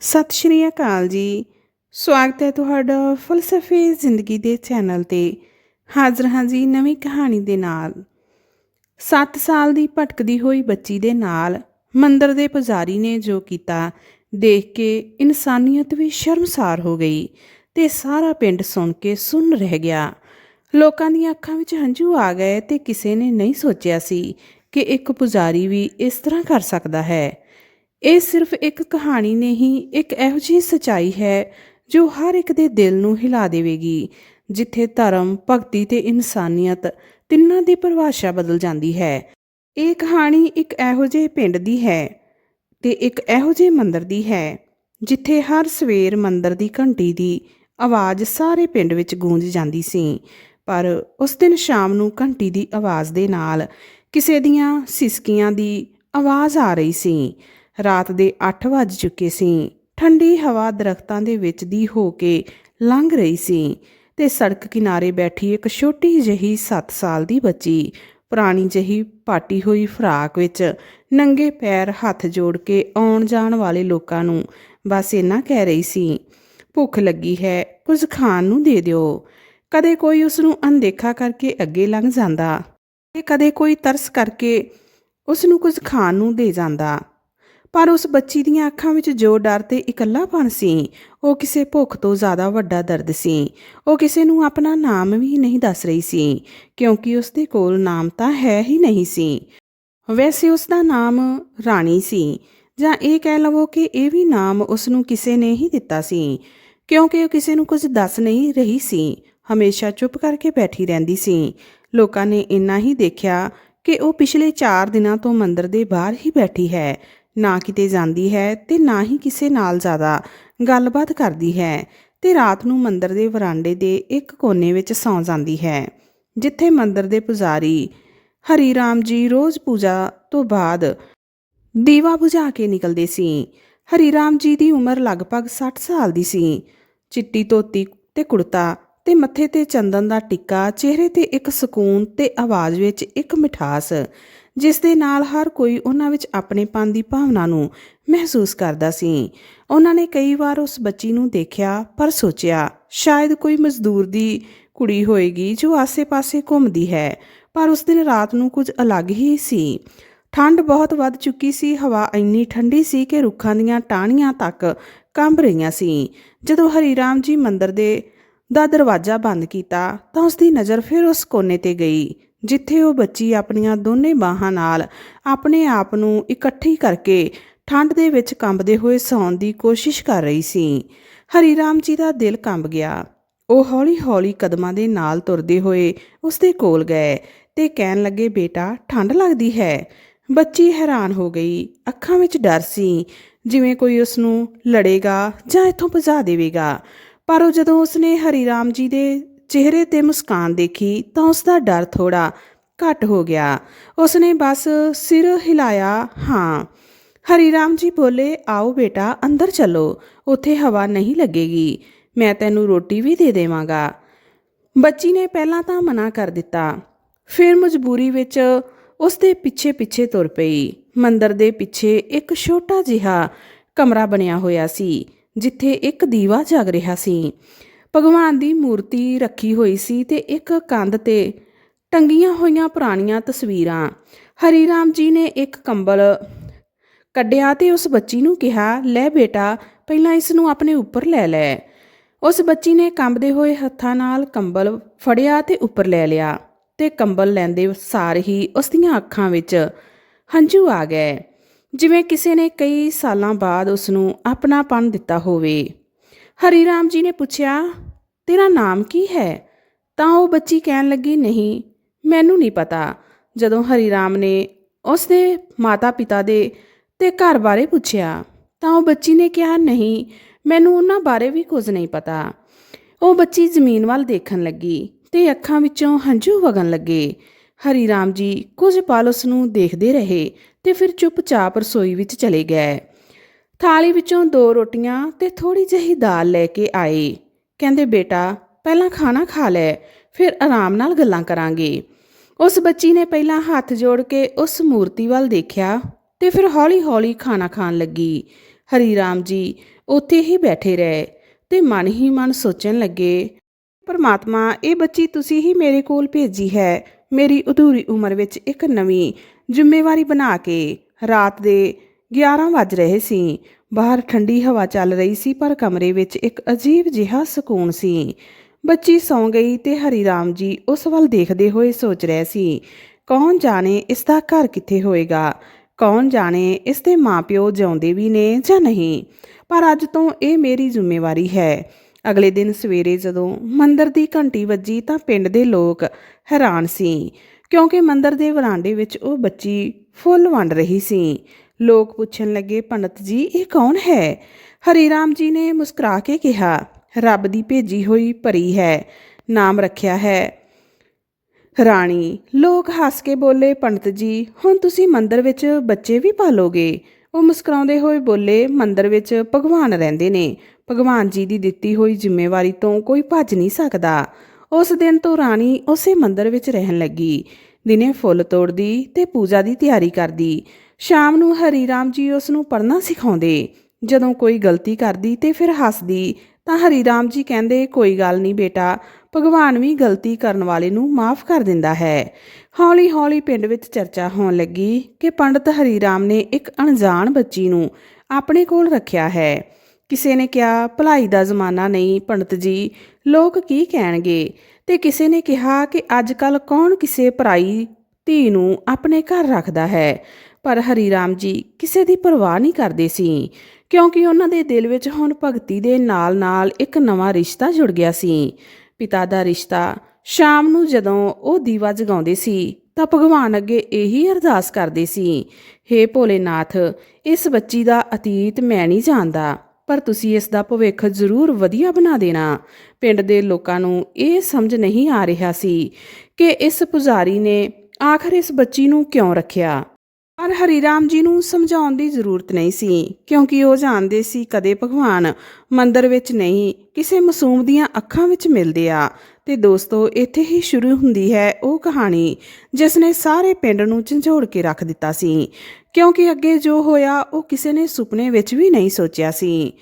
ਸਤਿ ਸ਼੍ਰੀ ਅਕਾਲ ਜੀ। ਸਵਾਗਤ ਹੈ ਤੁਹਾਡਾ ਫਲਸਫੇ ਜ਼ਿੰਦਗੀ ਦੇ ਚੈਨਲ ਤੇ। ਹਾਜ਼ਰ ਹਾਂ ਜੀ ਨਵੀਂ ਕਹਾਣੀ ਦੇ ਨਾਲ। 7 ਸਾਲ ਦੀ ਭਟਕਦੀ ਹੋਈ ਬੱਚੀ ਦੇ ਨਾਲ ਮੰਦਰ ਦੇ ਪੁਜਾਰੀ ਨੇ ਜੋ ਕੀਤਾ, ਦੇਖ ਕੇ ਇਨਸਾਨੀਅਤ ਵੀ ਸ਼ਰਮਸਾਰ ਹੋ ਗਈ ਤੇ ਸਾਰਾ ਪਿੰਡ ਸੁਣ ਕੇ ਸੁੰਨ ਰਹਿ ਗਿਆ। ਲੋਕਾਂ ਦੀਆਂ ਅੱਖਾਂ ਵਿੱਚ ਹੰਝੂ ਆ ਗਏ ਤੇ ਕਿਸੇ ਨੇ ਨਹੀਂ ਸੋਚਿਆ ਸੀ ਕਿ ਇੱਕ ਪੁਜਾਰੀ ਵੀ ਇਸ ਤਰ੍ਹਾਂ ਕਰ ਸਕਦਾ ਹੈ। ਇਹ ਸਿਰਫ ਇੱਕ ਕਹਾਣੀ ਨਹੀਂ, ਇੱਕ ਇਹੋ ਜਿਹੀ ਸਚਾਈ ਹੈ ਜੋ ਹਰ ਇੱਕ ਦੇ ਦਿਲ ਨੂੰ ਹਿਲਾ ਦੇਵੇਗੀ, ਜਿੱਥੇ ਧਰਮ, ਭਗਤੀ ਤੇ ਇਨਸਾਨੀਅਤ ਤਿੰਨਾਂ ਦੀ ਪਰਿਭਾਸ਼ਾ ਬਦਲ ਜਾਂਦੀ ਹੈ। ਇਹ ਕਹਾਣੀ ਇੱਕ ਇਹੋ ਜਿਹੇ ਪਿੰਡ ਦੀ ਹੈ ਤੇ ਇੱਕ ਇਹੋ ਜਿਹੇ ਮੰਦਰ ਦੀ ਹੈ, ਜਿੱਥੇ ਹਰ ਸਵੇਰ ਮੰਦਰ ਦੀ ਘੰਟੀ ਦੀ ਆਵਾਜ਼ ਸਾਰੇ ਪਿੰਡ ਵਿੱਚ ਗੂੰਜ ਜਾਂਦੀ ਸੀ, ਪਰ ਉਸ ਦਿਨ ਸ਼ਾਮ ਨੂੰ ਘੰਟੀ ਦੀ ਆਵਾਜ਼ ਦੇ ਨਾਲ ਕਿਸੇ ਦੀਆਂ ਸਿਸਕੀਆਂ ਦੀ ਆਵਾਜ਼ ਆ ਰਹੀ ਸੀ। ਰਾਤ ਦੇ 8 ਵੱਜ ਚੁੱਕੇ ਸੀ। ਠੰਡੀ ਹਵਾ ਦਰਖਤਾਂ ਦੇ ਵਿੱਚ ਦੀ ਹੋ ਕੇ ਲੰਘ ਰਹੀ ਸੀ ਤੇ ਸੜਕ ਕਿਨਾਰੇ ਬੈਠੀ ਇੱਕ ਛੋਟੀ ਜਿਹੀ 7 ਸਾਲ ਦੀ ਬੱਚੀ, ਪੁਰਾਣੀ ਜਿਹੀ ਪਾਟੀ ਹੋਈ ਫਰਾਕ ਵਿੱਚ, ਨੰਗੇ ਪੈਰ ਹੱਥ ਜੋੜ ਕੇ ਆਉਣ ਜਾਣ ਵਾਲੇ ਲੋਕਾਂ ਨੂੰ ਬਸ ਇੰਨਾ ਕਹਿ ਰਹੀ ਸੀ, ਭੁੱਖ ਲੱਗੀ ਹੈ, ਕੁਝ ਖਾਣ ਨੂੰ ਦੇ ਦਿਓ। ਕਦੇ ਕੋਈ ਉਸ ਨੂੰ ਅਣਦੇਖਾ ਕਰਕੇ ਅੱਗੇ ਲੰਘ ਜਾਂਦਾ, ਤੇ ਕਦੇ ਕੋਈ ਤਰਸ ਕਰਕੇ ਉਸ ਨੂੰ ਕੁਝ ਖਾਣ ਨੂੰ ਦੇ ਜਾਂਦਾ। ਪਰ ਉਸ ਬੱਚੀ ਦੀਆਂ ਅੱਖਾਂ ਵਿੱਚ ਜੋ ਡਰ ਤੇ ਇਕੱਲਾਪਣ ਸੀ, ਉਹ ਕਿਸੇ ਭੁੱਖ ਤੋਂ ਜ਼ਿਆਦਾ ਵੱਡਾ ਦਰਦ ਸੀ। ਉਹ ਕਿਸੇ ਨੂੰ ਆਪਣਾ ਨਾਮ ਵੀ ਨਹੀਂ ਦੱਸ ਰਹੀ ਸੀ, ਕਿਉਂਕਿ ਉਸ ਦੇ ਕੋਲ ਨਾਮ ਤਾਂ ਹੈ ਹੀ ਨਹੀਂ ਸੀ। ਵੈਸੇ ਉਸ ਦਾ ਨਾਮ ਰਾਣੀ ਸੀ, ਜਾਂ ਇਹ ਕਹਿ ਲਵੋ ਕਿ ਇਹ ਵੀ ਨਾਮ ਉਸ ਨੂੰ ਕਿਸੇ ਨੇ ਹੀ ਦਿੱਤਾ ਸੀ, ਕਿਉਂਕਿ ਉਹ ਕਿਸੇ ਨੂੰ ਕੁਝ ਦੱਸ ਨਹੀਂ ਰਹੀ ਸੀ। ਹਮੇਸ਼ਾ ਚੁੱਪ ਕਰਕੇ ਬੈਠੀ ਰਹਿੰਦੀ ਸੀ। ਲੋਕਾਂ ਨੇ ਇੰਨਾ ਹੀ ਦੇਖਿਆ ਕਿ ਉਹ ਪਿਛਲੇ 4 ਦਿਨਾਂ ਤੋਂ ਮੰਦਰ ਦੇ ਬਾਹਰ ਹੀ ਬੈਠੀ ਹੈ ਨਾ ਕਿਤੇ ਜਾਂਦੀ ਹੈ ਤੇ ਨਾ ਹੀ ਕਿਸੇ ਨਾਲ ਜ਼ਿਆਦਾ ਗੱਲਬਾਤ ਕਰਦੀ ਹੈ ਤੇ ਰਾਤ ਨੂੰ ਮੰਦਰ ਦੇ ਵਰਾਂਡੇ ਦੇ ਇੱਕ ਕੋਨੇ ਵਿੱਚ ਸੌਂ ਜਾਂਦੀ ਹੈ, ਜਿੱਥੇ ਮੰਦਰ ਦੇ ਪੁਜਾਰੀ ਹਰੀ ਰਾਮ ਜੀ ਰੋਜ਼ ਪੂਜਾ ਤੋਂ ਬਾਅਦ ਦੀਵਾ ਬੁਝਾ ਕੇ ਨਿਕਲਦੇ ਸੀ। ਹਰੀ ਰਾਮ ਜੀ ਦੀ ਉਮਰ ਲਗਭਗ 60 ਸਾਲ ਦੀ ਸੀ। ਚਿੱਟੀ ਧੋਤੀ ਤੇ ਕੁੜਤਾ ਤੇ ਮੱਥੇ ਤੇ ਚੰਦਨ ਦਾ ਟਿੱਕਾ, ਚਿਹਰੇ ਤੇ ਇੱਕ ਸਕੂਨ ਤੇ ਆਵਾਜ਼ ਵਿੱਚ ਇੱਕ ਮਿਠਾਸ ਜਿਸ ਦੇ ਨਾਲ ਹਰ ਕੋਈ ਉਹਨਾਂ ਵਿੱਚ ਆਪਣੇਪਨ ਦੀ ਭਾਵਨਾ ਨੂੰ ਮਹਿਸੂਸ ਕਰਦਾ ਸੀ। ਉਹਨਾਂ ਨੇ ਕਈ ਵਾਰ ਉਸ ਬੱਚੀ ਨੂੰ ਦੇਖਿਆ ਪਰ ਸੋਚਿਆ, ਸ਼ਾਇਦ ਕੋਈ ਮਜ਼ਦੂਰ ਦੀ ਕੁੜੀ ਹੋਏਗੀ ਜੋ ਆਸੇ-ਪਾਸੇ ਘੁੰਮਦੀ ਹੈ, ਪਰ ਉਸ ਦਿਨ ਰਾਤ ਨੂੰ ਕੁਝ ਅਲੱਗ ਹੀ ਸੀ। ਠੰਡ ਬਹੁਤ ਵੱਧ ਚੁੱਕੀ ਸੀ, ਹਵਾ ਇੰਨੀ ਠੰਡੀ ਸੀ ਕਿ ਰੁੱਖਾਂ ਦੀਆਂ ਟਾਹਣੀਆਂ ਤੱਕ ਕੰਬ ਰਹੀਆਂ ਸੀ। ਜਦੋਂ ਹਰੀ ਰਾਮ ਜੀ ਮੰਦਰ ਦੇ ਦਾ ਦਰਵਾਜ਼ਾ ਬੰਦ ਕੀਤਾ ਤਾਂ ਉਸ ਦੀ ਨਜ਼ਰ ਫਿਰ ਉਸ ਕੋਨੇ ਤੇ ਗਈ। ਜਿੱਥੇ ਉਹ ਬੱਚੀ ਆਪਣੀਆਂ ਦੋਨੇ ਬਾਹਾਂ ਨਾਲ ਆਪਣੇ ਆਪ ਨੂੰ ਇਕੱਠੀ ਕਰਕੇ ਠੰਡ ਦੇ ਵਿੱਚ ਕੰਬਦੇ ਹੋਏ ਸੌਣ ਦੀ ਕੋਸ਼ਿਸ਼ ਕਰ ਰਹੀ ਸੀ। ਹਰੀ ਰਾਮ ਜੀ ਦਾ ਦਿਲ ਕੰਬ ਗਿਆ। ਉਹ ਹੌਲੀ-ਹੌਲੀ ਕਦਮਾਂ ਦੇ ਨਾਲ ਤੁਰਦੇ ਹੋਏ ਉਸ ਦੇ ਕੋਲ ਗਏ ਤੇ ਕਹਿਣ ਲੱਗੇ, ਬੇਟਾ, ਠੰਡ ਲੱਗਦੀ ਹੈ। ਬੱਚੀ ਹੈਰਾਨ ਹੋ ਗਈ। ਅੱਖਾਂ ਵਿੱਚ ਡਰ ਸੀ, ਜਿਵੇਂ ਕੋਈ ਉਸ ਨੂੰ ਲੜੇਗਾ ਜਾਂ ਇੱਥੋਂ ਭਜਾ ਦੇਵੇਗਾ। ਪਰ ਉਹ ਜਦੋਂ ਉਸਨੇ ਹਰੀ ਰਾਮ ਜੀ ਦੇ ਚਿਹਰੇ ਤੇ ਮੁਸਕਾਨ ਦੇਖੀ ਤਾਂ ਉਸ ਦਾ ਡਰ ਥੋੜਾ ਘਟ ਹੋ ਗਿਆ। ਉਸਨੇ ਬਸ ਸਿਰ ਹਿਲਾਇਆ, ਹਾਂ। ਹਰੀ ਰਾਮ ਜੀ ਬੋਲੇ, ਆਓ ਬੇਟਾ, ਅੰਦਰ ਚੱਲੋ। ਉੱਥੇ ਹਵਾ ਨਹੀਂ ਲੱਗੇਗੀ। ਮੈਂ ਤੈਨੂੰ ਰੋਟੀ ਵੀ ਦੇ ਦੇਵਾਂਗਾ। ਬੱਚੀ ਨੇ ਪਹਿਲਾਂ ਤਾਂ ਮਨਾ ਕਰ ਦਿੱਤਾ। ਫਿਰ ਮਜਬੂਰੀ ਵਿੱਚ ਉਸ ਦੇ ਪਿੱਛੇ ਪਿੱਛੇ ਤੁਰ ਪਈ। ਮੰਦਰ ਦੇ ਪਿੱਛੇ ਇੱਕ ਛੋਟਾ ਜਿਹਾ ਕਮਰਾ ਬਣਿਆ ਹੋਇਆ ਸੀ, ਜਿੱਥੇ ਇੱਕ ਦੀਵਾ ਜਗ ਰਿਹਾ ਸੀ। ਭਗਵਾਨ ਦੀ ਮੂਰਤੀ ਰੱਖੀ ਹੋਈ ਸੀ ਤੇ ਇੱਕ ਕੰਧ ਤੇ ਟੰਗੀਆਂ ਹੋਈਆਂ ਪੁਰਾਣੀਆਂ ਤਸਵੀਰਾਂ। ਹਰੀ ਰਾਮ ਜੀ ਨੇ ਇੱਕ ਕੰਬਲ ਕੱਢਿਆ ਤੇ ਉਸ ਬੱਚੀ ਨੂੰ ਕਿਹਾ, ਲੈ ਬੇਟਾ, ਪਹਿਲਾਂ ਇਸ ਨੂੰ ਆਪਣੇ ਉੱਪਰ ਲੈ ਲੈ। ਉਸ ਬੱਚੀ ਨੇ ਕੰਬਦੇ ਹੋਏ ਹੱਥਾਂ ਨਾਲ ਕੰਬਲ ਫੜਿਆ ਤੇ ਉੱਪਰ ਲੈ ਲਿਆ ਤੇ ਕੰਬਲ ਲੈਂਦੇ ਸਾਰ ਹੀ ਉਸ ਦੀਆਂ ਅੱਖਾਂ ਵਿੱਚ ਹੰਝੂ ਆ ਗਏ। ਜਿਵੇਂ ਕਿਸੇ ਨੇ ਕਈ ਸਾਲਾਂ ਬਾਅਦ ਉਸ ਨੂੰ ਆਪਣਾਪਨ ਦਿੱਤਾ ਹੋਵੇ। ਹਰੀ ਰਾਮ ਜੀ ਨੇ ਪੁੱਛਿਆ ਤੇਰਾ ਨਾਮ ਕੀ ਹੈ? ਤਾਂ ਉਹ ਬੱਚੀ ਕਹਿਣ ਲੱਗੀ, ਨਹੀਂ, ਮੈਨੂੰ ਨਹੀਂ ਪਤਾ। ਜਦੋਂ ਹਰੀ ਰਾਮ ਨੇ ਉਸ ਦੇ ਮਾਤਾ-ਪਿਤਾ ਦੇ ਤੇ ਘਰ ਬਾਰੇ ਪੁੱਛਿਆ, ਤਾਂ ਉਹ ਬੱਚੀ ਨੇ ਕਿਹਾ, ਨਹੀਂ, ਮੈਨੂੰ ਉਹਨਾਂ ਬਾਰੇ ਵੀ ਕੁਝ ਨਹੀਂ ਪਤਾ। ਉਹ ਬੱਚੀ ਜ਼ਮੀਨ ਵੱਲ ਦੇਖਣ ਲੱਗੀ ਤੇ ਅੱਖਾਂ ਵਿੱਚੋਂ ਹੰਝੂ ਵਗਣ ਲੱਗੇ। ਹਰੀ ਰਾਮ ਜੀ ਕੁਝ ਪਲ ਉਸ ਨੂੰ ਦੇਖਦੇ ਰਹੇ ਤੇ ਫਿਰ ਚੁੱਪਚਾਪ ਰਸੋਈ ਵਿੱਚ ਚਲੇ ਗਏ। ਥਾਲੀ ਵਿੱਚੋਂ ਦੋ ਰੋਟੀਆਂ ਤੇ ਥੋੜੀ ਜਿਹੀ ਦਾਲ ਲੈ ਕੇ ਆਏ। ਕਹਿੰਦੇ, ਬੇਟਾ, ਪਹਿਲਾਂ ਖਾਣਾ ਖਾ ਲੈ, ਫਿਰ ਆਰਾਮ ਨਾਲ ਗੱਲਾਂ ਕਰਾਂਗੇ। ਉਸ ਬੱਚੀ ਨੇ ਪਹਿਲਾਂ ਹੱਥ ਜੋੜ ਕੇ ਉਸ ਮੂਰਤੀ ਵੱਲ ਦੇਖਿਆ ਤੇ ਫਿਰ ਹੌਲੀ-ਹੌਲੀ ਖਾਣਾ ਖਾਣ ਲੱਗੀ। ਹਰੀ ਰਾਮ ਜੀ ਉੱਥੇ ਹੀ ਬੈਠੇ ਰਹੇ ਤੇ ਮਨ ਹੀ ਮਨ ਸੋਚਣ ਲੱਗੇ, ਪਰਮਾਤਮਾ, ਇਹ ਬੱਚੀ ਤੁਸੀਂ ਹੀ ਮੇਰੇ ਕੋਲ ਭੇਜੀ ਹੈ। ਮੇਰੀ ਅਧੂਰੀ ਉਮਰ ਵਿੱਚ ਇੱਕ ਨਵੀਂ ਜ਼ਿੰਮੇਵਾਰੀ ਬਣਾ ਕੇ ਰਾਤ ਦੇ 11 ਵੱਜ ਰਹੇ ਸੀ। ਬਾਹਰ ਠੰਡੀ ਹਵਾ ਚੱਲ ਰਹੀ ਸੀ, ਪਰ ਕਮਰੇ ਵਿੱਚ ਇੱਕ ਅਜੀਬ ਜਿਹਾ ਸਕੂਨ ਸੀ। ਬੱਚੀ ਸੌਂ ਗਈ ਤੇ ਹਰੀ ਰਾਮ ਜੀ ਉਸ ਵੱਲ ਦੇਖਦੇ ਹੋਏ ਸੋਚ ਰਹੇ ਸੀ, ਕੌਣ ਜਾਣੇ ਇਸ ਦਾ ਘਰ ਕਿੱਥੇ ਹੋਏਗਾ? ਕੌਣ ਜਾਣੇ ਇਸ ਦੇ ਮਾਪਿਓ ਜਿਉਂਦੇ ਵੀ ਨੇ ਜਾਂ ਨਹੀਂ? ਪਰ ਅੱਜ ਤੋਂ ਇਹ ਮੇਰੀ ਜ਼ਿੰਮੇਵਾਰੀ ਹੈ। ਅਗਲੇ ਦਿਨ ਸਵੇਰੇ ਜਦੋਂ ਮੰਦਰ ਦੀ ਘੰਟੀ ਵੱਜੀ ਤਾਂ ਪਿੰਡ ਦੇ ਲੋਕ ਹੈਰਾਨ ਸੀ, ਕਿਉਂਕਿ ਮੰਦਰ ਦੇ ਵਰਾਂਡੇ ਵਿੱਚ ਉਹ ਬੱਚੀ ਫੁੱਲ ਵੰਡ ਰਹੀ ਸੀ। ਲੋਕ ਪੁੱਛਣ ਲੱਗੇ, ਪੰਡਤ ਜੀ, ਇਹ ਕੌਣ ਹੈ? ਹਰੀ ਰਾਮ ਜੀ ਨੇ ਮੁਸਕਰਾ ਕੇ ਕਿਹਾ, ਰੱਬ ਦੀ ਭੇਜੀ ਹੋਈ ਪਰੀ ਹੈ, ਨਾਮ ਰੱਖਿਆ ਹੈ। ਰਾਣੀ, ਲੋਕ ਹੱਸ ਕੇ ਬੋਲੇ, ਪੰਡਤ ਜੀ, ਹੁਣ ਤੁਸੀਂ ਮੰਦਰ ਵਿੱਚ ਬੱਚੇ ਵੀ ਪਾਲੋਗੇ? ਉਹ ਮੁਸਕਰਾਉਂਦੇ ਹੋਏ ਬੋਲੇ, ਮੰਦਰ ਵਿੱਚ ਭਗਵਾਨ ਰਹਿੰਦੇ ਨੇ, ਭਗਵਾਨ ਜੀ ਦੀ ਦਿੱਤੀ ਹੋਈ ਜ਼ਿੰਮੇਵਾਰੀ ਤੋਂ ਕੋਈ ਭੱਜ ਨਹੀਂ ਸਕਦਾ। ਉਸ ਦਿਨ ਤੋਂ ਰਾਣੀ ਉਸੇ ਮੰਦਰ ਵਿੱਚ ਰਹਿਣ ਲੱਗੀ, ਦਿਨੇ ਫੁੱਲ ਤੋੜਦੀ ਤੇ ਪੂਜਾ ਦੀ ਤਿਆਰੀ ਕਰਦੀ। ਸ਼ਾਮ ਨੂੰ ਹਰੀ ਰਾਮ ਜੀ ਉਸ ਨੂੰ ਪੜ੍ਹਨਾ ਸਿਖਾਉਂਦੇ। ਜਦੋਂ ਕੋਈ ਗਲਤੀ ਕਰਦੀ ਤੇ ਫਿਰ ਹੱਸਦੀ, ਤਾਂ ਹਰੀ ਰਾਮ ਜੀ ਕਹਿੰਦੇ, ਕੋਈ ਗੱਲ ਨਹੀਂ ਬੇਟਾ, ਭਗਵਾਨ ਵੀ ਗਲਤੀ ਕਰਨ ਵਾਲੇ ਨੂੰ ਮਾਫ ਕਰ ਦਿੰਦਾ ਹੈ। ਹੌਲੀ-ਹੌਲੀ ਪਿੰਡ ਵਿੱਚ ਚਰਚਾ ਹੋਣ ਲੱਗੀ ਕਿ ਪੰਡਤ ਹਰੀ ਰਾਮ ਨੇ ਇੱਕ ਅਣਜਾਣ ਬੱਚੀ ਨੂੰ ਆਪਣੇ ਕੋਲ ਰੱਖਿਆ ਹੈ। ਕਿਸੇ ਨੇ ਕਿਹਾ, ਭਲਾਈ ਦਾ ਜ਼ਮਾਨਾ ਨਹੀਂ ਪੰਡਤ ਜੀ, ਲੋਕ ਕੀ ਕਹਿਣਗੇ? ਤੇ ਕਿਸੇ ਨੇ ਕਿਹਾ ਕਿ ਅੱਜ ਕੱਲ ਕੌਣ ਕਿਸੇ ਭਰਾਈ ਧੀ ਨੂੰ ਆਪਣੇ ਘਰ ਰੱਖਦਾ ਹੈ? ਪਰ ਹਰੀ ਰਾਮ ਜੀ ਕਿਸੇ ਦੀ ਪਰਵਾਹ ਨਹੀਂ ਕਰਦੇ ਸੀ, ਕਿਉਂਕਿ ਉਹਨਾਂ ਦੇ ਦਿਲ ਵਿੱਚ ਹੁਣ ਭਗਤੀ ਦੇ ਨਾਲ-ਨਾਲ ਇੱਕ ਨਵਾਂ ਰਿਸ਼ਤਾ ਜੁੜ ਗਿਆ ਸੀ। ਪਿਤਾ ਦਾ ਰਿਸ਼ਤਾ ਸ਼ਾਮ ਨੂੰ ਜਦੋਂ ਉਹ ਦੀਵਾ ਜਗਾਉਂਦੇ ਸੀ, ਤਾਂ ਭਗਵਾਨ ਅੱਗੇ ਇਹੀ ਅਰਦਾਸ ਕਰਦੇ ਸੀ, ਹੇ ਭੋਲੇਨਾਥ, ਇਸ ਬੱਚੀ ਦਾ ਅਤੀਤ ਮੈਂ ਨਹੀਂ ਜਾਣਦਾ, ਪਰ ਤੁਸੀਂ ਇਸ ਦਾ ਭਵਿੱਖ ਜ਼ਰੂਰ ਵਧੀਆ ਬਣਾ ਦੇਣਾ। ਪਿੰਡ ਦੇ ਲੋਕਾਂ ਨੂੰ ਇਹ ਸਮਝ ਨਹੀਂ ਆ ਰਿਹਾ ਸੀ ਕਿ ਇਸ ਪੁਜਾਰੀ ਨੇ ਆਖਰ ਇਸ ਬੱਚੀ ਨੂੰ ਕਿਉਂ ਰੱਖਿਆ। ਪਰ ਹਰੀ ਰਾਮ ਜੀ ਨੂੰ ਸਮਝਾਉਣ ਦੀ ਜ਼ਰੂਰਤ ਨਹੀਂ ਸੀ, ਕਿਉਂਕਿ ਉਹ ਜਾਣਦੇ ਸੀ ਕਦੇ ਭਗਵਾਨ ਮੰਦਰ ਵਿੱਚ ਨਹੀਂ, ਕਿਸੇ ਮਾਸੂਮ ਦੀਆਂ ਅੱਖਾਂ ਵਿੱਚ ਮਿਲਦੇ ਆ। ਤੇ ਦੋਸਤੋ, ਇੱਥੇ ਹੀ ਸ਼ੁਰੂ ਹੁੰਦੀ ਹੈ ਉਹ ਕਹਾਣੀ, ਜਿਸ ਨੇ ਸਾਰੇ ਪਿੰਡ ਨੂੰ ਝੰਜੋੜ ਕੇ ਰੱਖ ਦਿੱਤਾ ਸੀ। ਕਿਉਂਕਿ ਅੱਗੇ ਜੋ ਹੋਇਆ, ਉਹ ਕਿਸੇ ਨੇ ਸੁਪਨੇ ਵਿੱਚ ਵੀ ਨਹੀਂ ਸੋਚਿਆ ਸੀ।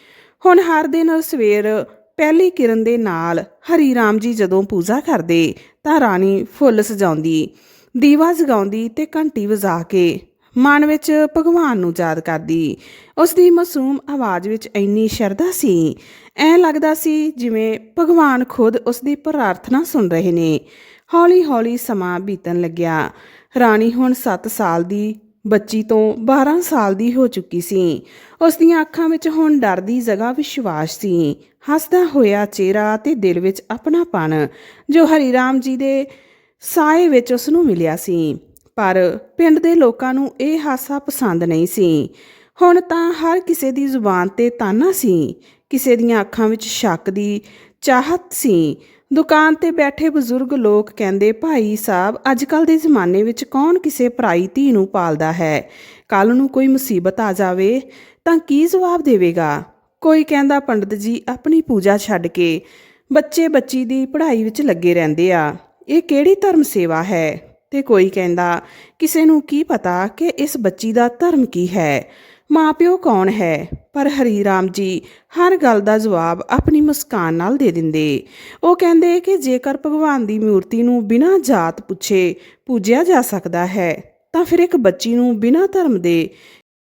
ਹੁਣ ਹਰ ਦਿਨ ਸਵੇਰ ਪਹਿਲੀ ਕਿਰਨ ਦੇ ਨਾਲ ਹਰੀ ਰਾਮ ਜੀ ਜਦੋਂ ਪੂਜਾ ਕਰਦੇ, ਤਾਂ ਰਾਣੀ ਫੁੱਲ ਸਜਾਉਂਦੀ, ਦੀਵਾ ਜਗਾਉਂਦੀ ਤੇ ਘੰਟੀ ਵਜਾ ਕੇ ਮਨ ਵਿੱਚ ਭਗਵਾਨ ਨੂੰ ਯਾਦ ਕਰਦੀ। ਉਸ ਦੀ ਮਾਸੂਮ ਆਵਾਜ਼ ਵਿੱਚ ਇੰਨੀ ਸ਼ਰਧਾ ਸੀ। ਐ ਲੱਗਦਾ ਸੀ ਜਿਵੇਂ ਭਗਵਾਨ ਖੁਦ ਉਸ ਦੀ ਪ੍ਰਾਰਥਨਾ ਸੁਣ ਰਹੇ ਨੇ। ਹੌਲੀ-ਹੌਲੀ ਸਮਾਂ ਬੀਤਣ ਲੱਗਿਆ। ਰਾਣੀ ਹੁਣ 7 ਸਾਲ ਦੀ, ਬੱਚੀ ਤੋਂ 12 ਸਾਲ ਦੀ ਹੋ ਚੁੱਕੀ ਸੀ। ਉਸ ਦੀਆਂ ਅੱਖਾਂ ਵਿੱਚ ਹੁਣ ਡਰ ਦੀ ਜਗ੍ਹਾ ਵਿਸ਼ਵਾਸ ਸੀ। ਹੱਸਦਾ ਹੋਇਆ ਚਿਹਰਾ ਤੇ ਦਿਲ ਵਿੱਚ ਆਪਣਾਪਨ, ਜੋ ਹਰੀ ਰਾਮ ਜੀ ਦੇ ਸਾਏ ਵਿੱਚ ਉਸ ਨੂੰ ਮਿਲਿਆ ਸੀ। ਪਰ ਪਿੰਡ ਦੇ ਲੋਕਾਂ ਨੂੰ ਇਹ ਹਾਸਾ ਪਸੰਦ ਨਹੀਂ ਸੀ। ਹੁਣ ਤਾਂ ਹਰ ਕਿਸੇ ਦੀ ਜ਼ੁਬਾਨ ਤੇ ਤਾਨਾ ਸੀ। ਕਿਸੇ ਦੀਆਂ ਅੱਖਾਂ ਵਿੱਚ ਸ਼ੱਕ ਦੀ ਚਾਹਤ ਸੀ। ਦੁਕਾਨ ਤੇ ਬੈਠੇ ਬਜ਼ੁਰਗ ਲੋਕ ਕਹਿੰਦੇ, ਭਾਈ ਸਾਹਿਬ ਅੱਜ ਕੱਲ ਦੇ ਜ਼ਮਾਨੇ ਵਿੱਚ ਕੌਣ ਕਿਸੇ ਪਰਾਈ ਧੀ ਨੂੰ ਪਾਲਦਾ ਹੈ? ਕੱਲ ਨੂੰ ਕੋਈ ਮੁਸੀਬਤ ਆ ਜਾਵੇ ਤਾਂ ਕੀ ਜਵਾਬ ਦੇਵੇਗਾ? ਕੋਈ ਕਹਿੰਦਾ, ਪੰਡਤ ਜੀ, ਆਪਣੀ ਪੂਜਾ ਛੱਡ ਕੇ ਬੱਚੇ ਬੱਚੀ ਦੀ ਪੜ੍ਹਾਈ ਵਿੱਚ ਲੱਗੇ ਰਹਿੰਦੇ ਆ। ਇਹ ਕਿਹੜੀ ਧਰਮ ਸੇਵਾ ਹੈ? ਤੇ ਕੋਈ ਕਹਿੰਦਾ, ਕਿਸੇ ਨੂੰ ਕੀ ਪਤਾ ਕਿ ਇਸ ਬੱਚੀ ਦਾ ਧਰਮ ਕੀ ਹੈ? ਮਾਪਿਓ ਕੌਣ ਹੈ? ਪਰ ਹਰੀ ਰਾਮ ਜੀ ਹਰ ਗੱਲ ਦਾ ਜਵਾਬ ਆਪਣੀ ਮੁਸਕਾਨ ਨਾਲ ਦੇ ਦਿੰਦੇ। ਉਹ ਕਹਿੰਦੇ ਕਿ ਜੇਕਰ ਭਗਵਾਨ ਦੀ ਮੂਰਤੀ ਨੂੰ ਬਿਨਾਂ ਜਾਤ ਪੁੱਛੇ ਪੂਜਿਆ ਜਾ ਸਕਦਾ ਹੈ, ਤਾਂ ਫਿਰ ਇੱਕ ਬੱਚੀ ਨੂੰ ਬਿਨਾਂ ਧਰਮ ਦੇ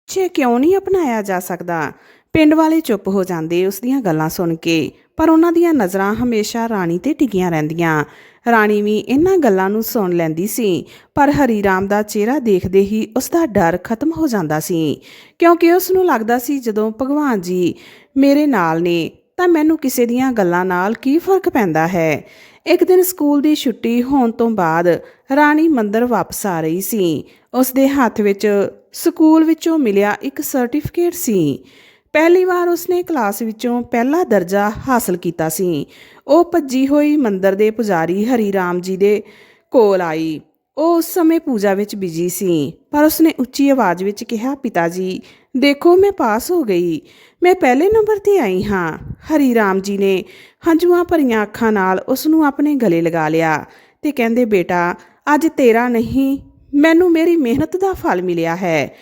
ਪਿੱਛੇ ਕਿਉਂ ਨਹੀਂ ਅਪਣਾਇਆ ਜਾ ਸਕਦਾ? ਪਿੰਡ ਵਾਲੇ ਚੁੱਪ ਹੋ ਜਾਂਦੇ ਉਸ ਦੀਆਂ ਗੱਲਾਂ ਸੁਣ ਕੇ, ਪਰ ਉਹਨਾਂ ਦੀਆਂ ਨਜ਼ਰਾਂ ਹਮੇਸ਼ਾ ਰਾਣੀ ਤੇ ਟਿਕੀਆਂ ਰਹਿੰਦੀਆਂ। ਰਾਣੀ ਵੀ ਇਹਨਾਂ ਗੱਲਾਂ ਨੂੰ ਸੁਣ ਲੈਂਦੀ ਸੀ, ਪਰ ਹਰੀ ਰਾਮ ਦਾ ਚਿਹਰਾ ਦੇਖਦੇ ਹੀ ਉਸ ਦਾ ਡਰ ਖਤਮ ਹੋ ਜਾਂਦਾ ਸੀ, ਕਿਉਂਕਿ ਉਸ ਨੂੰ ਲੱਗਦਾ ਸੀ ਜਦੋਂ ਭਗਵਾਨ ਜੀ ਮੇਰੇ ਨਾਲ ਨੇ, ਤਾਂ ਮੈਨੂੰ ਕਿਸੇ ਦੀਆਂ ਗੱਲਾਂ ਨਾਲ ਕੀ ਫ਼ਰਕ ਪੈਂਦਾ ਹੈ? ਇੱਕ ਦਿਨ ਸਕੂਲ ਦੀ ਛੁੱਟੀ ਹੋਣ ਤੋਂ ਬਾਅਦ ਰਾਣੀ ਮੰਦਰ ਵਾਪਸ ਆ ਰਹੀ ਸੀ ਉਸ ਦੇ ਹੱਥ ਵਿੱਚ ਸਕੂਲ ਵਿੱਚੋਂ ਮਿਲਿਆ ਇੱਕ ਸਰਟੀਫਿਕੇਟ ਸੀ। ਪਹਿਲੀ ਵਾਰ ਉਸਨੇ ਕਲਾਸ ਵਿੱਚੋਂ ਪਹਿਲਾ ਦਰਜਾ ਹਾਸਲ ਕੀਤਾ ਸੀ। ਉਹ ਭੱਜੀ ਹੋਈ ਮੰਦਰ ਦੇ ਪੁਜਾਰੀ ਹਰੀ ਰਾਮ ਜੀ ਦੇ ਕੋਲ ਆਈ। ਉਹ ਉਸ ਸਮੇਂ ਪੂਜਾ ਵਿੱਚ ਬਿਜ਼ੀ ਸੀ, ਪਰ ਉਸਨੇ ਉੱਚੀ ਆਵਾਜ਼ ਵਿੱਚ ਕਿਹਾ ਪਿਤਾ ਜੀ ਦੇਖੋ, ਮੈਂ ਪਾਸ ਹੋ ਗਈ। ਮੈਂ ਪਹਿਲੇ ਨੰਬਰ ਤੇ ਆਈ ਹਾਂ। ਹਰੀ ਰਾਮ ਜੀ ਨੇ ਹੰਝੂਆਂ ਭਰੀਆਂ ਅੱਖਾਂ ਨਾਲ ਉਸ ਨੂੰ ਆਪਣੇ ਗਲੇ ਲਗਾ ਲਿਆ ਤੇ ਕਹਿੰਦੇ, ਬੇਟਾ, ਅੱਜ ਤੇਰਾ ਨਹੀਂ, ਮੈਨੂੰ ਮੇਰੀ ਮਿਹਨਤ ਦਾ ਫਲ ਮਿਲਿਆ ਹੈ।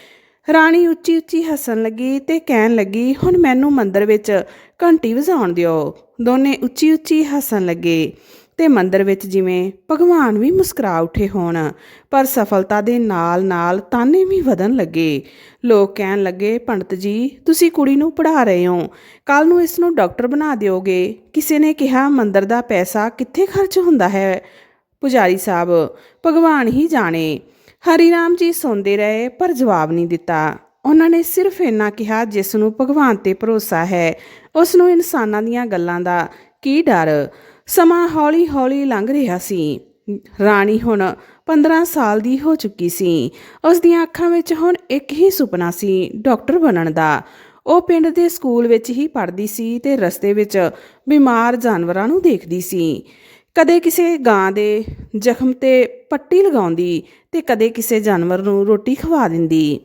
ਰਾਣੀ ਉੱਚੀ ਉੱਚੀ ਹੱਸਣ ਲੱਗੀ ਤੇ ਕਹਿਣ ਲੱਗੀ, ਹੁਣ ਮੈਨੂੰ ਮੰਦਰ ਵਿੱਚ ਘੰਟੀ ਵਜਾਉਣ ਦਿਓ। ਦੋਨੇ ਉੱਚੀ ਉੱਚੀ ਹੱਸਣ ਲੱਗੇ ਤੇ ਮੰਦਰ ਵਿੱਚ ਜਿਵੇਂ ਭਗਵਾਨ ਵੀ ਮੁਸਕਰਾ ਉਠੇ ਹੋਣ, ਪਰ ਸਫਲਤਾ ਦੇ ਨਾਲ-ਨਾਲ ਤਾਨੇ ਵੀ ਵਧਣ ਲੱਗੇ। ਲੋਕ ਕਹਿਣ ਲੱਗੇ, ਪੰਡਤ ਜੀ, ਤੁਸੀਂ ਕੁੜੀ ਨੂੰ ਪੜ੍ਹਾ ਰਹੇ ਹੋ। ਕੱਲ ਨੂੰ ਇਸ ਨੂੰ ਡਾਕਟਰ ਬਣਾ ਦਿਓਗੇ। ਕਿਸੇ ਨੇ ਕਿਹਾ, ਮੰਦਰ ਦਾ ਪੈਸਾ ਕਿੱਥੇ ਖਰਚ ਹੁੰਦਾ ਹੈ? ਪੁਜਾਰੀ ਸਾਹਿਬ, ਭਗਵਾਨ ਹੀ ਜਾਣੇ। ਹਰੀ ਰਾਮ ਜੀ ਸੁਣਦੇ ਰਹੇ, ਪਰ ਜਵਾਬ ਨਹੀਂ ਦਿੱਤਾ। ਉਹਨਾਂ ਨੇ ਸਿਰਫ ਇੰਨਾ ਕਿਹਾ ਜਿਸ ਨੂੰ ਭਗਵਾਨ ਤੇ ਭਰੋਸਾ ਹੈ। ਉਸ ਨੂੰ ਇਨਸਾਨਾਂ ਦੀਆਂ ਗੱਲਾਂ ਦਾ ਕੀ ਡਰ? ਸਮਾਂ ਹੌਲੀ-ਹੌਲੀ ਲੰਘ ਰਿਹਾ ਸੀ। ਰਾਣੀ ਹੁਣ 15 ਸਾਲ ਦੀ ਹੋ ਚੁੱਕੀ ਸੀ। ਉਸ ਦੀਆਂ ਅੱਖਾਂ ਵਿੱਚ ਹੁਣ ਇੱਕ ਹੀ ਸੁਪਨਾ ਸੀ, ਡਾਕਟਰ ਬਣਨ ਦਾ। ਉਹ ਪਿੰਡ ਦੇ ਸਕੂਲ ਵਿੱਚ ਹੀ ਪੜ੍ਹਦੀ ਸੀ ਤੇ ਰਸਤੇ ਵਿੱਚ ਬਿਮਾਰ ਜਾਨਵਰਾਂ ਨੂੰ ਦੇਖਦੀ ਸੀ। ਕਦੇ ਕਿਸੇ ਗਾਂ ਦੇ ਜ਼ਖਮ ਤੇ ਪੱਟੀ ਲਗਾਉਂਦੀ ਤੇ ਕਦੇ ਕਿਸੇ ਜਾਨਵਰ ਨੂੰ ਰੋਟੀ ਖਵਾ ਦਿੰਦੀ।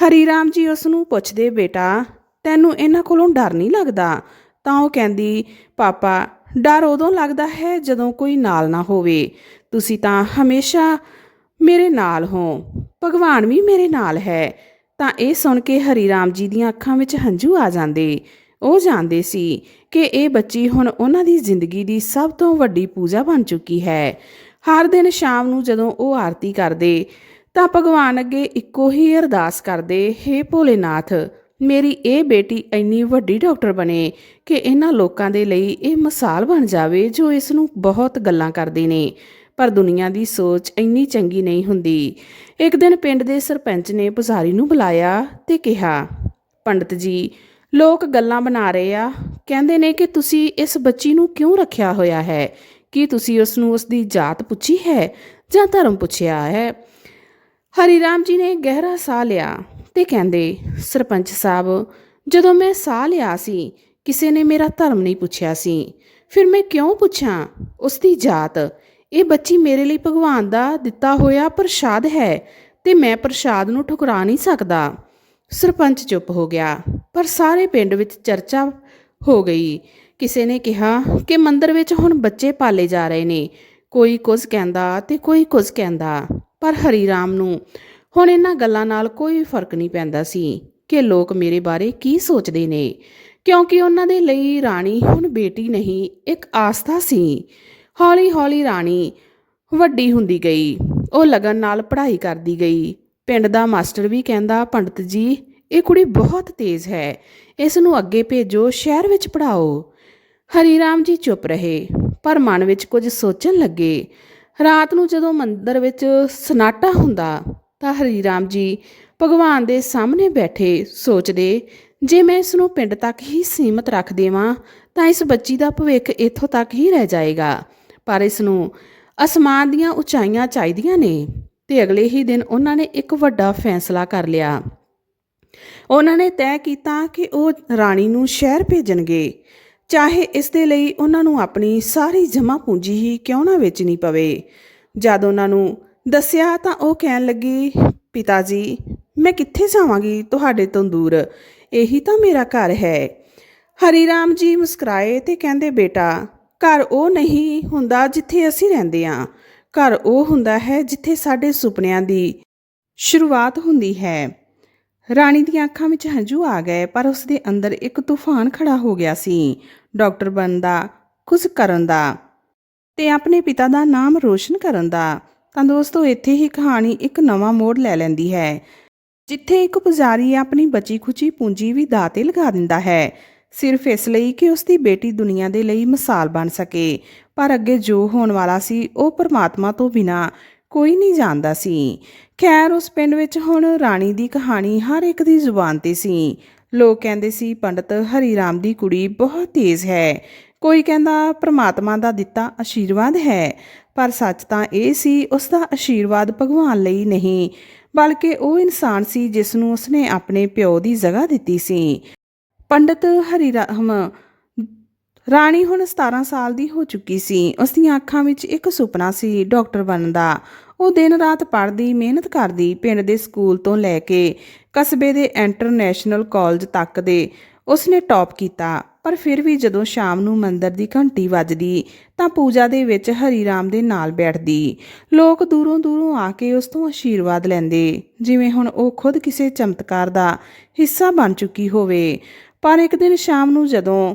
ਹਰੀ ਰਾਮ ਜੀ ਉਸ ਨੂੰ ਪੁੱਛਦੇ, ਬੇਟਾ, ਤੈਨੂੰ ਇਹਨਾਂ ਕੋਲੋਂ ਡਰ ਨਹੀਂ ਲੱਗਦਾ? ਤਾਂ ਉਹ ਕਹਿੰਦੀ, ਪਾਪਾ, ਡਰ ਉਦੋਂ ਲੱਗਦਾ ਹੈ ਜਦੋਂ ਕੋਈ ਨਾਲ ਨਾ ਹੋਵੇ। ਤੁਸੀਂ ਤਾਂ ਹਮੇਸ਼ਾ ਮੇਰੇ ਨਾਲ ਹੋ। ਭਗਵਾਨ ਵੀ ਮੇਰੇ ਨਾਲ ਹੈ। ਤਾਂ ਇਹ ਸੁਣ ਕੇ ਹਰੀ ਰਾਮ ਜੀ ਦੀਆਂ ਅੱਖਾਂ ਵਿੱਚ ਹੰਝੂ ਆ ਜਾਂਦੇ। ਉਹ ਜਾਣਦੇ ਸੀ ਕਿ ਇਹ ਬੱਚੀ ਹੁਣ ਉਹਨਾਂ ਦੀ ਜ਼ਿੰਦਗੀ ਦੀ ਸਭ ਤੋਂ ਵੱਡੀ ਪੂਜਾ ਬਣ ਚੁੱਕੀ ਹੈ। ਹਰ ਦਿਨ ਸ਼ਾਮ ਨੂੰ ਜਦੋਂ ਉਹ ਆਰਤੀ ਕਰਦੇ, ਤਾਂ ਭਗਵਾਨ ਅੱਗੇ ਇੱਕੋ ਹੀ ਅਰਦਾਸ ਕਰਦੇ, ਹੇ ਭੋਲੇਨਾਥ, ਮੇਰੀ ਇਹ ਬੇਟੀ ਇੰਨੀ ਵੱਡੀ ਡਾਕਟਰ ਬਣੇ ਕਿ ਇਹਨਾਂ ਲੋਕਾਂ ਦੇ ਲਈ ਇਹ ਮਿਸਾਲ ਬਣ ਜਾਵੇ ਜੋ ਇਸ ਨੂੰ ਬਹੁਤ ਗੱਲਾਂ ਕਰਦੇ ਨੇ। ਪਰ ਦੁਨੀਆ ਦੀ ਸੋਚ ਇੰਨੀ ਚੰਗੀ ਨਹੀਂ ਹੁੰਦੀ। ਇੱਕ ਦਿਨ ਪਿੰਡ ਦੇ ਸਰਪੰਚ ਨੇ ਪੁਜਾਰੀ ਨੂੰ ਬੁਲਾਇਆ ਤੇ ਕਿਹਾ, ਪੰਡਤ ਜੀ ਲੋਕ ਗੱਲਾਂ ਬਣਾ ਰਹੇ ਆ। ਕਹਿੰਦੇ ਨੇ ਕਿ ਤੁਸੀਂ ਇਸ ਬੱਚੀ ਨੂੰ ਕਿਉਂ ਰੱਖਿਆ ਹੋਇਆ ਹੈ? ਕੀ ਤੁਸੀਂ ਉਸ ਨੂੰ ਉਸ ਦੀ ਜਾਤ ਪੁੱਛੀ ਹੈ ਜਾਂ ਧਰਮ ਪੁੱਛਿਆ ਹੈ? ਹਰੀ ਰਾਮ ਜੀ ਨੇ ਗਹਿਰਾ ਸਾਹ ਲਿਆ ਤੇ ਕਹਿੰਦੇ, ਸਰਪੰਚ ਸਾਹਿਬ, ਜਦੋਂ ਮੈਂ ਸਾਹ ਲਿਆ ਸੀ, ਕਿਸੇ ਨੇ ਮੇਰਾ ਧਰਮ ਨਹੀਂ ਪੁੱਛਿਆ ਸੀ। ਫਿਰ ਮੈਂ ਕਿਉਂ ਪੁੱਛਾਂ? ਉਸ ਦੀ ਜਾਤ, ਇਹ ਬੱਚੀ ਮੇਰੇ ਲਈ ਭਗਵਾਨ ਦਾ ਦਿੱਤਾ ਹੋਇਆ ਪ੍ਰਸ਼ਾਦ ਹੈ ਤੇ ਮੈਂ ਪ੍ਰਸ਼ਾਦ ਨੂੰ ਠੁਕਰਾ ਨਹੀਂ ਸਕਦਾ। ਸਰਪੰਚ ਚੁੱਪ ਹੋ ਗਿਆ, ਪਰ ਸਾਰੇ ਪਿੰਡ ਵਿੱਚ ਚਰਚਾ ਹੋ ਗਈ। ਕਿਸੇ ਨੇ ਕਿਹਾ ਕਿ ਮੰਦਰ ਵਿੱਚ ਹੁਣ ਬੱਚੇ ਪਾਲੇ ਜਾ ਰਹੇ ਨੇ, ਕੋਈ ਕੁਝ ਕਹਿੰਦਾ ਤੇ ਕੋਈ ਕੁਝ ਕਹਿੰਦਾ, ਪਰ ਹਰੀ ਰਾਮ ਨੂੰ ਹੁਣ ਇਹਨਾਂ ਗੱਲਾਂ ਨਾਲ ਕੋਈ ਫ਼ਰਕ ਨਹੀਂ ਪੈਂਦਾ ਸੀ ਕਿ ਲੋਕ ਮੇਰੇ ਬਾਰੇ ਕੀ ਸੋਚਦੇ ਨੇ, ਕਿਉਂਕਿ ਉਹਨਾਂ ਦੇ ਲਈ ਰਾਣੀ ਹੁਣ ਬੇਟੀ ਨਹੀਂ, ਇੱਕ ਆਸਥਾ ਸੀ। ਹੌਲੀ-ਹੌਲੀ ਰਾਣੀ ਵੱਡੀ ਹੁੰਦੀ ਗਈ, ਉਹ ਲਗਨ ਨਾਲ ਪੜ੍ਹਾਈ ਕਰਦੀ ਗਈ ਪਿੰਡ ਦਾ ਮਾਸਟਰ ਵੀ ਕਹਿੰਦਾ, ਪੰਡਤ ਜੀ, ਇਹ ਕੁੜੀ ਬਹੁਤ ਤੇਜ਼ ਹੈ। ਇਸ ਨੂੰ ਅੱਗੇ ਭੇਜੋ, ਸ਼ਹਿਰ ਵਿੱਚ ਪੜਾਓ ਹਰੀ ਰਾਮ ਜੀ ਚੁੱਪ ਰਹੇ, ਪਰ ਮਨ ਵਿੱਚ ਕੁਝ ਸੋਚਣ ਲੱਗੇ। ਰਾਤ ਨੂੰ ਜਦੋਂ ਮੰਦਰ ਵਿੱਚ ਸਨਾਟਾ ਹੁੰਦਾ, ਤਾਂ ਹਰੀ ਰਾਮ ਜੀ ਭਗਵਾਨ ਦੇ ਸਾਹਮਣੇ ਬੈਠੇ, ਸੋਚਦੇ, ਜੇ ਮੈਂ ਇਸ ਨੂੰ ਪਿੰਡ ਤੱਕ ਹੀ ਸੀਮਤ ਰੱਖ ਦੇਵਾਂ, ਤਾਂ ਇਸ ਬੱਚੀ ਦਾ ਭਵਿੱਖ ਇੱਥੋਂ ਤੱਕ ਹੀ ਰਹਿ ਜਾਏਗਾ। ਪਰ ਇਸ ਨੂੰ ਅਸਮਾਨ ਦੀਆਂ ਉਚਾਈਆਂ ਚਾਹੀਦੀਆਂ ਨੇ। ਤੇ ਅਗਲੇ ਹੀ ਦਿਨ ਉਹਨਾਂ ਨੇ ਇੱਕ ਵੱਡਾ ਫੈਸਲਾ ਕਰ ਲਿਆ। ਉਹਨਾਂ ਨੇ ਤੈਅ ਕੀਤਾ ਕਿ ਉਹ ਰਾਣੀ ਨੂੰ ਸ਼ਹਿਰ ਭੇਜਣਗੇ। ਚਾਹੇ ਇਸ ਦੇ ਲਈ ਉਹਨਾਂ ਨੂੰ ਆਪਣੀ ਸਾਰੀ ਜਮ੍ਹਾਂ ਪੂੰਜੀ ਹੀ ਕਿਉਂ ਨਾ ਵੇਚਣੀ ਪਵੇ। ਜਦ ਉਹਨਾਂ ਨੂੰ ਦੱਸਿਆ ਤਾਂ ਉਹ ਕਹਿਣ ਲੱਗੀ ਪਿਤਾ ਜੀ ਮੈਂ ਕਿੱਥੇ ਜਾਵਾਂਗੀ? ਤੁਹਾਡੇ ਤੋਂ ਦੂਰ। ਇਹੀ ਤਾਂ ਮੇਰਾ ਘਰ ਹੈ। ਹਰੀ ਰਾਮ ਜੀ ਮੁਸਕਰਾਏ ਤੇ ਕਹਿੰਦੇ, ਬੇਟਾ, ਘਰ ਉਹ ਨਹੀਂ ਹੁੰਦਾ ਜਿੱਥੇ ਅਸੀਂ ਰਹਿੰਦੇ ਹਾਂ ਘਰ ਉਹ ਹੁੰਦਾ ਹੈ ਜਿੱਥੇ ਸਾਡੇ ਸੁਪਨਿਆਂ ਦੀ ਸ਼ੁਰੂਆਤ ਹੁੰਦੀ ਹੈ। ਰਾਣੀ ਦੀਆਂ ਅੱਖਾਂ ਵਿੱਚ ਹੰਝੂ ਆ ਗਏ, ਪਰ ਉਸ ਦੇ ਅੰਦਰ ਇੱਕ ਤੂਫਾਨ ਖੜਾ ਹੋ ਗਿਆ ਸੀ। ਡਾਕਟਰ ਬਣਦਾ, ਕੁਝ ਕਰਨ ਦਾ ਤੇ ਆਪਣੇ ਪਿਤਾ ਦਾ ਨਾਮ ਰੋਸ਼ਨ ਕਰਨ ਦਾ। ਤਾਂ ਦੋਸਤੋ, ਇੱਥੇ ਹੀ ਕਹਾਣੀ ਇੱਕ ਨਵਾਂ ਮੋੜ ਲੈ ਲੈਂਦੀ ਹੈ, ਜਿੱਥੇ ਇੱਕ ਪੁਜਾਰੀ ਆਪਣੀ ਬਚੀ ਖੁਚੀ ਪੂੰਜੀ ਵੀ ਦਾਅ 'ਤੇ ਲਗਾ ਦਿੰਦਾ ਹੈ। ਸਿਰਫ ਇਸ ਲਈ ਕਿ ਉਸ ਦੀ ਬੇਟੀ ਦੁਨੀਆ ਦੇ ਲਈ ਮਿਸਾਲ ਬਣ ਸਕੇ। ਪਰ ਅੱਗੇ ਜੋ ਹੋਣ ਵਾਲਾ ਸੀ, ਉਹ ਪਰਮਾਤਮਾ ਤੋਂ ਬਿਨਾ ਕੋਈ ਨਹੀਂ ਜਾਣਦਾ ਸੀ। ਖੈਰ, ਉਸ ਪਿੰਡ ਵਿੱਚ ਹੁਣ ਰਾਣੀ ਦੀ ਕਹਾਣੀ ਹਰ ਇੱਕ ਦੀ ਜ਼ੁਬਾਨ ਤੇ ਸੀ। ਲੋਕ ਕਹਿੰਦੇ ਸੀ, ਪੰਡਤ ਹਰੀ ਰਾਮ ਦੀ ਕੁੜੀ ਬਹੁਤ ਤੇਜ਼ ਹੈ। ਕੋਈ ਕਹਿੰਦਾ, ਪ੍ਰਮਾਤਮਾ ਦਾ ਦਿੱਤਾ ਆਸ਼ੀਰਵਾਦ ਹੈ। ਪਰ ਸੱਚ ਤਾਂ ਇਹ ਸੀ, ਉਸ ਦਾ ਆਸ਼ੀਰਵਾਦ ਭਗਵਾਨ ਲਈ ਨਹੀਂ, ਬਲਕਿ ਉਹ ਇਨਸਾਨ ਸੀ ਜਿਸ ਨੂੰ ਉਸਨੇ ਆਪਣੇ ਪਿਓ ਦੀ ਜਗ੍ਹਾ ਦਿੱਤੀ ਸੀ। ਪੰਡਤ ਹਰੀ ਰਾਮ ਰਾਣੀ ਹੁਣ 17 ਸਾਲ ਦੀ ਹੋ ਚੁੱਕੀ ਸੀ। ਉਸ ਦੀਆਂ ਅੱਖਾਂ ਵਿੱਚ ਇੱਕ ਸੁਪਨਾ ਸੀ ਡਾਕਟਰ ਬਣਨ ਦਾ। ਉਹ ਦਿਨ ਰਾਤ ਪੜ੍ਹਦੀ, ਮਿਹਨਤ ਕਰਦੀ, ਪਿੰਡ ਦੇ ਸਕੂਲ ਤੋਂ ਲੈ ਕੇ ਕਸਬੇ ਦੇ ਇੰਟਰਨੈਸ਼ਨਲ ਕਾਲਜ ਤੱਕ ਦੇ ਉਸਨੇ ਟੌਪ ਕੀਤਾ। ਪਰ ਫਿਰ ਵੀ ਜਦੋਂ ਸ਼ਾਮ ਨੂੰ ਮੰਦਰ ਦੀ ਘੰਟੀ ਵੱਜਦੀ, ਤਾਂ ਪੂਜਾ ਦੇ ਵਿੱਚ ਹਰੀ ਰਾਮ ਦੇ ਨਾਲ ਬੈਠਦੀ। ਲੋਕ ਦੂਰੋਂ ਦੂਰੋਂ ਆ ਕੇ ਉਸ ਤੋਂ ਆਸ਼ੀਰਵਾਦ ਲੈਂਦੇ। ਜਿਵੇਂ ਹੁਣ ਉਹ ਖੁਦ ਕਿਸੇ ਚਮਤਕਾਰ ਦਾ ਹਿੱਸਾ ਬਣ ਚੁੱਕੀ ਹੋਵੇ। ਪਰ ਇੱਕ ਦਿਨ ਸ਼ਾਮ ਨੂੰ ਜਦੋਂ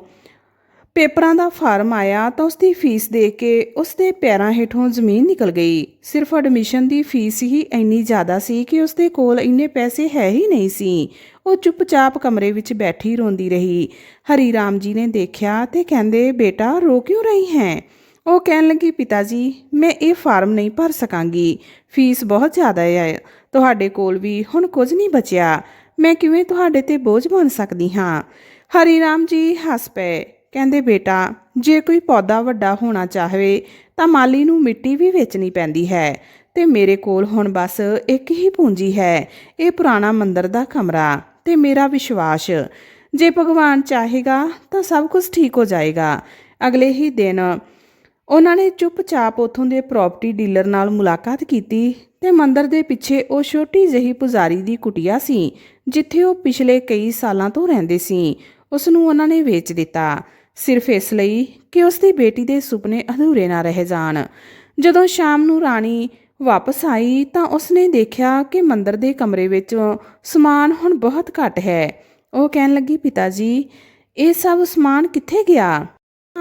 ਪੇਪਰਾਂ ਦਾ ਫਾਰਮ ਆਇਆ ਤਾਂ ਉਸਦੀ ਫੀਸ ਦੇ ਕੇ ਉਸਦੇ ਪੈਰਾਂ ਹੇਠੋਂ ਜ਼ਮੀਨ ਨਿਕਲ ਗਈ। ਸਿਰਫ ਐਡਮਿਸ਼ਨ ਦੀ ਫੀਸ ਹੀ ਇੰਨੀ ਜ਼ਿਆਦਾ ਸੀ ਕਿ ਉਸਦੇ ਕੋਲ ਇੰਨੇ ਪੈਸੇ ਹੈ ਹੀ ਨਹੀਂ ਸੀ। ਉਹ ਚੁੱਪਚਾਪ ਕਮਰੇ ਵਿੱਚ ਬੈਠੀ ਰੋਂਦੀ ਰਹੀ। ਹਰੀ ਰਾਮ ਜੀ ਨੇ ਦੇਖਿਆ ਤੇ ਕਹਿੰਦੇ, ਬੇਟਾ, ਰੋ ਕਿਉਂ ਰਹੀ ਹੈ? ਉਹ ਕਹਿਣ ਲੱਗੀ ਪਿਤਾ ਜੀ ਮੈਂ ਇਹ ਫਾਰਮ ਨਹੀਂ ਭਰ ਸਕਾਂਗੀ। ਫੀਸ ਬਹੁਤ ਜ਼ਿਆਦਾ ਹੈ ਤੁਹਾਡੇ ਕੋਲ ਵੀ ਹੁਣ ਕੁਝ ਨਹੀਂ ਬਚਿਆ। ਮੈਂ ਕਿਵੇਂ ਤੁਹਾਡੇ ਤੇ ਬੋਝ ਬਣ ਸਕਦੀ ਹਾਂ? ਹਰੀ ਰਾਮ ਜੀ ਹੱਸ ਪਏ। ਕਹਿੰਦੇ, ਬੇਟਾ, ਜੇ ਕੋਈ ਪੌਦਾ ਵੱਡਾ ਹੋਣਾ ਚਾਹਵੇ, ਤਾਂ ਮਾਲੀ ਨੂੰ ਮਿੱਟੀ ਵੀ ਵੇਚਣੀ ਪੈਂਦੀ ਹੈ। ਤੇ ਮੇਰੇ ਕੋਲ ਹੁਣ ਬਸ ਇੱਕ ਹੀ ਪੂੰਜੀ ਹੈ, ਇਹ ਪੁਰਾਣਾ ਮੰਦਰ ਦਾ ਕਮਰਾ, ਤੇ ਮੇਰਾ ਵਿਸ਼ਵਾਸ। ਜੇ ਭਗਵਾਨ ਚਾਹੇਗਾ, ਤਾਂ ਸਭ ਕੁਝ ਠੀਕ ਹੋ ਜਾਏਗਾ। ਅਗਲੇ ਹੀ ਦਿਨ ਉਹਨਾਂ ਨੇ ਚੁੱਪਚਾਪ ਉਥੋਂ ਦੇ ਪ੍ਰਾਪਰਟੀ ਡੀਲਰ ਨਾਲ ਮੁਲਾਕਾਤ ਕੀਤੀ, ਤੇ ਮੰਦਰ ਦੇ ਪਿੱਛੇ ਉਹ ਛੋਟੀ ਜਿਹੀ ਪੁਜ਼ਾਰੀ ਦੀ ਕੁਟਿਆ ਸੀ, ਜਿੱਥੇ ਉਹ ਪਿਛਲੇ ਕਈ ਸਾਲਾਂ ਤੋਂ ਰਹਿੰਦੇ ਸੀ। ਉਸ ਨੂੰ ਉਹਨਾਂ ਨੇ ਵੇਚ ਦਿੱਤਾ। ਸਿਰਫ ਇਸ ਲਈ ਕਿ ਉਸ ਦੀ ਬੇਟੀ ਦੇ ਸੁਪਨੇ ਅਧੂਰੇ ਨਾ ਰਹਿ ਜਾਣ। ਜਦੋਂ ਸ਼ਾਮ ਨੂੰ ਰਾਣੀ ਵਾਪਸ ਆਈ ਤਾਂ ਉਸਨੇ ਦੇਖਿਆ ਕਿ ਮੰਦਰ ਦੇ ਕਮਰੇ ਵਿੱਚ ਸਮਾਨ ਹੁਣ ਬਹੁਤ ਘੱਟ ਹੈ। ਉਹ ਕਹਿਣ ਲੱਗੀ ਪਿਤਾ ਜੀ ਇਹ ਸਭ ਸਮਾਨ ਕਿੱਥੇ ਗਿਆ?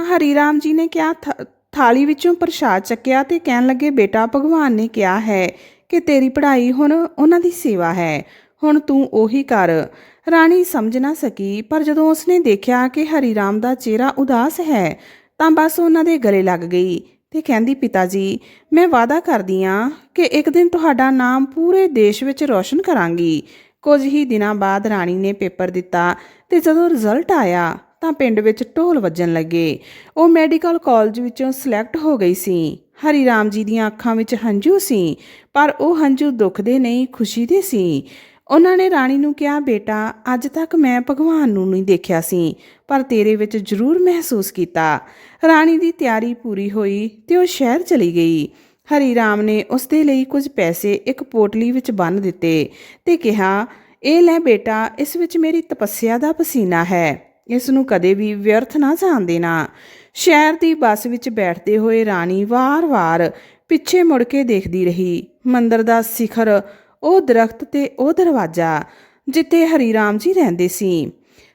ਹਰੀ ਰਾਮ ਜੀ ਨੇ ਕਿਹਾ, "ਥ- ਥਾਲੀ ਵਿੱਚੋਂ ਪ੍ਰਸ਼ਾਦ ਚੱਕਿਆ ਤੇ ਕਹਿਣ ਲੱਗੇ, ਬੇਟਾ, ਭਗਵਾਨ ਨੇ ਕਿਹਾ ਹੈ ਕਿ ਤੇਰੀ ਪੜ੍ਹਾਈ ਹੁਣ ਉਹਨਾਂ ਦੀ ਸੇਵਾ ਹੈ। ਹੁਣ ਤੂੰ ਉਹੀ ਕਰ। ਰਾਣੀ ਸਮਝ ਨਾ ਸਕੀ, ਪਰ ਜਦੋਂ ਉਸਨੇ ਦੇਖਿਆ ਕਿ ਹਰੀ ਰਾਮ ਦਾ ਚਿਹਰਾ ਉਦਾਸ ਹੈ, ਤਾਂ ਬਸ ਉਹਨਾਂ ਦੇ ਗਲੇ ਲੱਗ ਗਈ ਤੇ ਕਹਿੰਦੀ ਪਿਤਾ ਜੀ ਮੈਂ ਵਾਅਦਾ ਕਰਦੀ ਹਾਂ ਕਿ ਇੱਕ ਦਿਨ ਤੁਹਾਡਾ ਨਾਮ ਪੂਰੇ ਦੇਸ਼ ਵਿੱਚ ਰੌਸ਼ਨ ਕਰਾਂਗੀ। ਕੁਝ ਹੀ ਦਿਨਾਂ ਬਾਅਦ ਰਾਣੀ ਨੇ ਪੇਪਰ ਦਿੱਤਾ ਤੇ ਜਦੋਂ ਰਿਜ਼ਲਟ ਆਇਆ, ਤਾਂ ਪਿੰਡ ਵਿੱਚ ਢੋਲ ਵੱਜਣ ਲੱਗੇ। ਉਹ ਮੈਡੀਕਲ ਕਾਲਜ ਵਿੱਚੋਂ ਸਿਲੈਕਟ ਹੋ ਗਈ ਸੀ। ਹਰੀ ਰਾਮ ਜੀ ਦੀਆਂ ਅੱਖਾਂ ਵਿੱਚ ਹੰਝੂ ਸੀ, ਪਰ ਉਹ ਹੰਝੂ ਦੁੱਖ ਦੇ ਨਹੀਂ, ਖੁਸ਼ੀ ਦੇ ਸੀ। ਉਹਨਾਂ ਨੇ ਰਾਣੀ ਨੂੰ ਕਿਹਾ, ਬੇਟਾ, ਅੱਜ ਤੱਕ ਮੈਂ ਭਗਵਾਨ ਨੂੰ ਨਹੀਂ ਦੇਖਿਆ ਸੀ, ਪਰ ਤੇਰੇ ਵਿੱਚ ਜ਼ਰੂਰ ਮਹਿਸੂਸ ਕੀਤਾ। ਰਾਣੀ ਦੀ ਤਿਆਰੀ ਪੂਰੀ ਹੋਈ ਤੇ ਉਹ ਸ਼ਹਿਰ ਚਲੀ ਗਈ। ਹਰੀ ਰਾਮ ਨੇ ਉਸ ਦੇ ਲਈ ਕੁਝ ਪੈਸੇ ਇੱਕ ਪੋਟਲੀ ਵਿੱਚ ਬੰਨ੍ਹ ਦਿੱਤੇ ਤੇ ਕਿਹਾ, ਇਹ ਲੈ ਬੇਟਾ, ਇਸ ਵਿੱਚ ਮੇਰੀ ਤਪੱਸਿਆ ਦਾ ਪਸੀਨਾ ਹੈ। ਇਸ ਨੂੰ ਕਦੇ ਵੀ ਵਿਅਰਥ ਨਾ ਜਾਣ ਦੇਣਾ। ਸ਼ਹਿਰ ਦੀ ਬੱਸ ਵਿੱਚ ਬੈਠਦੇ ਹੋਏ ਰਾਣੀ ਵਾਰ-ਵਾਰ ਪਿੱਛੇ ਮੁੜ ਕੇ ਦੇਖਦੀ ਰਹੀ। ਮੰਦਰ ਦਾ ਸਿਖਰ ਉਹ ਦਰਖਤ ਤੇ ਉਹ ਦਰਵਾਜ਼ਾ, ਜਿੱਥੇ ਹਰੀ ਰਾਮ ਜੀ ਰਹਿੰਦੇ ਸੀ।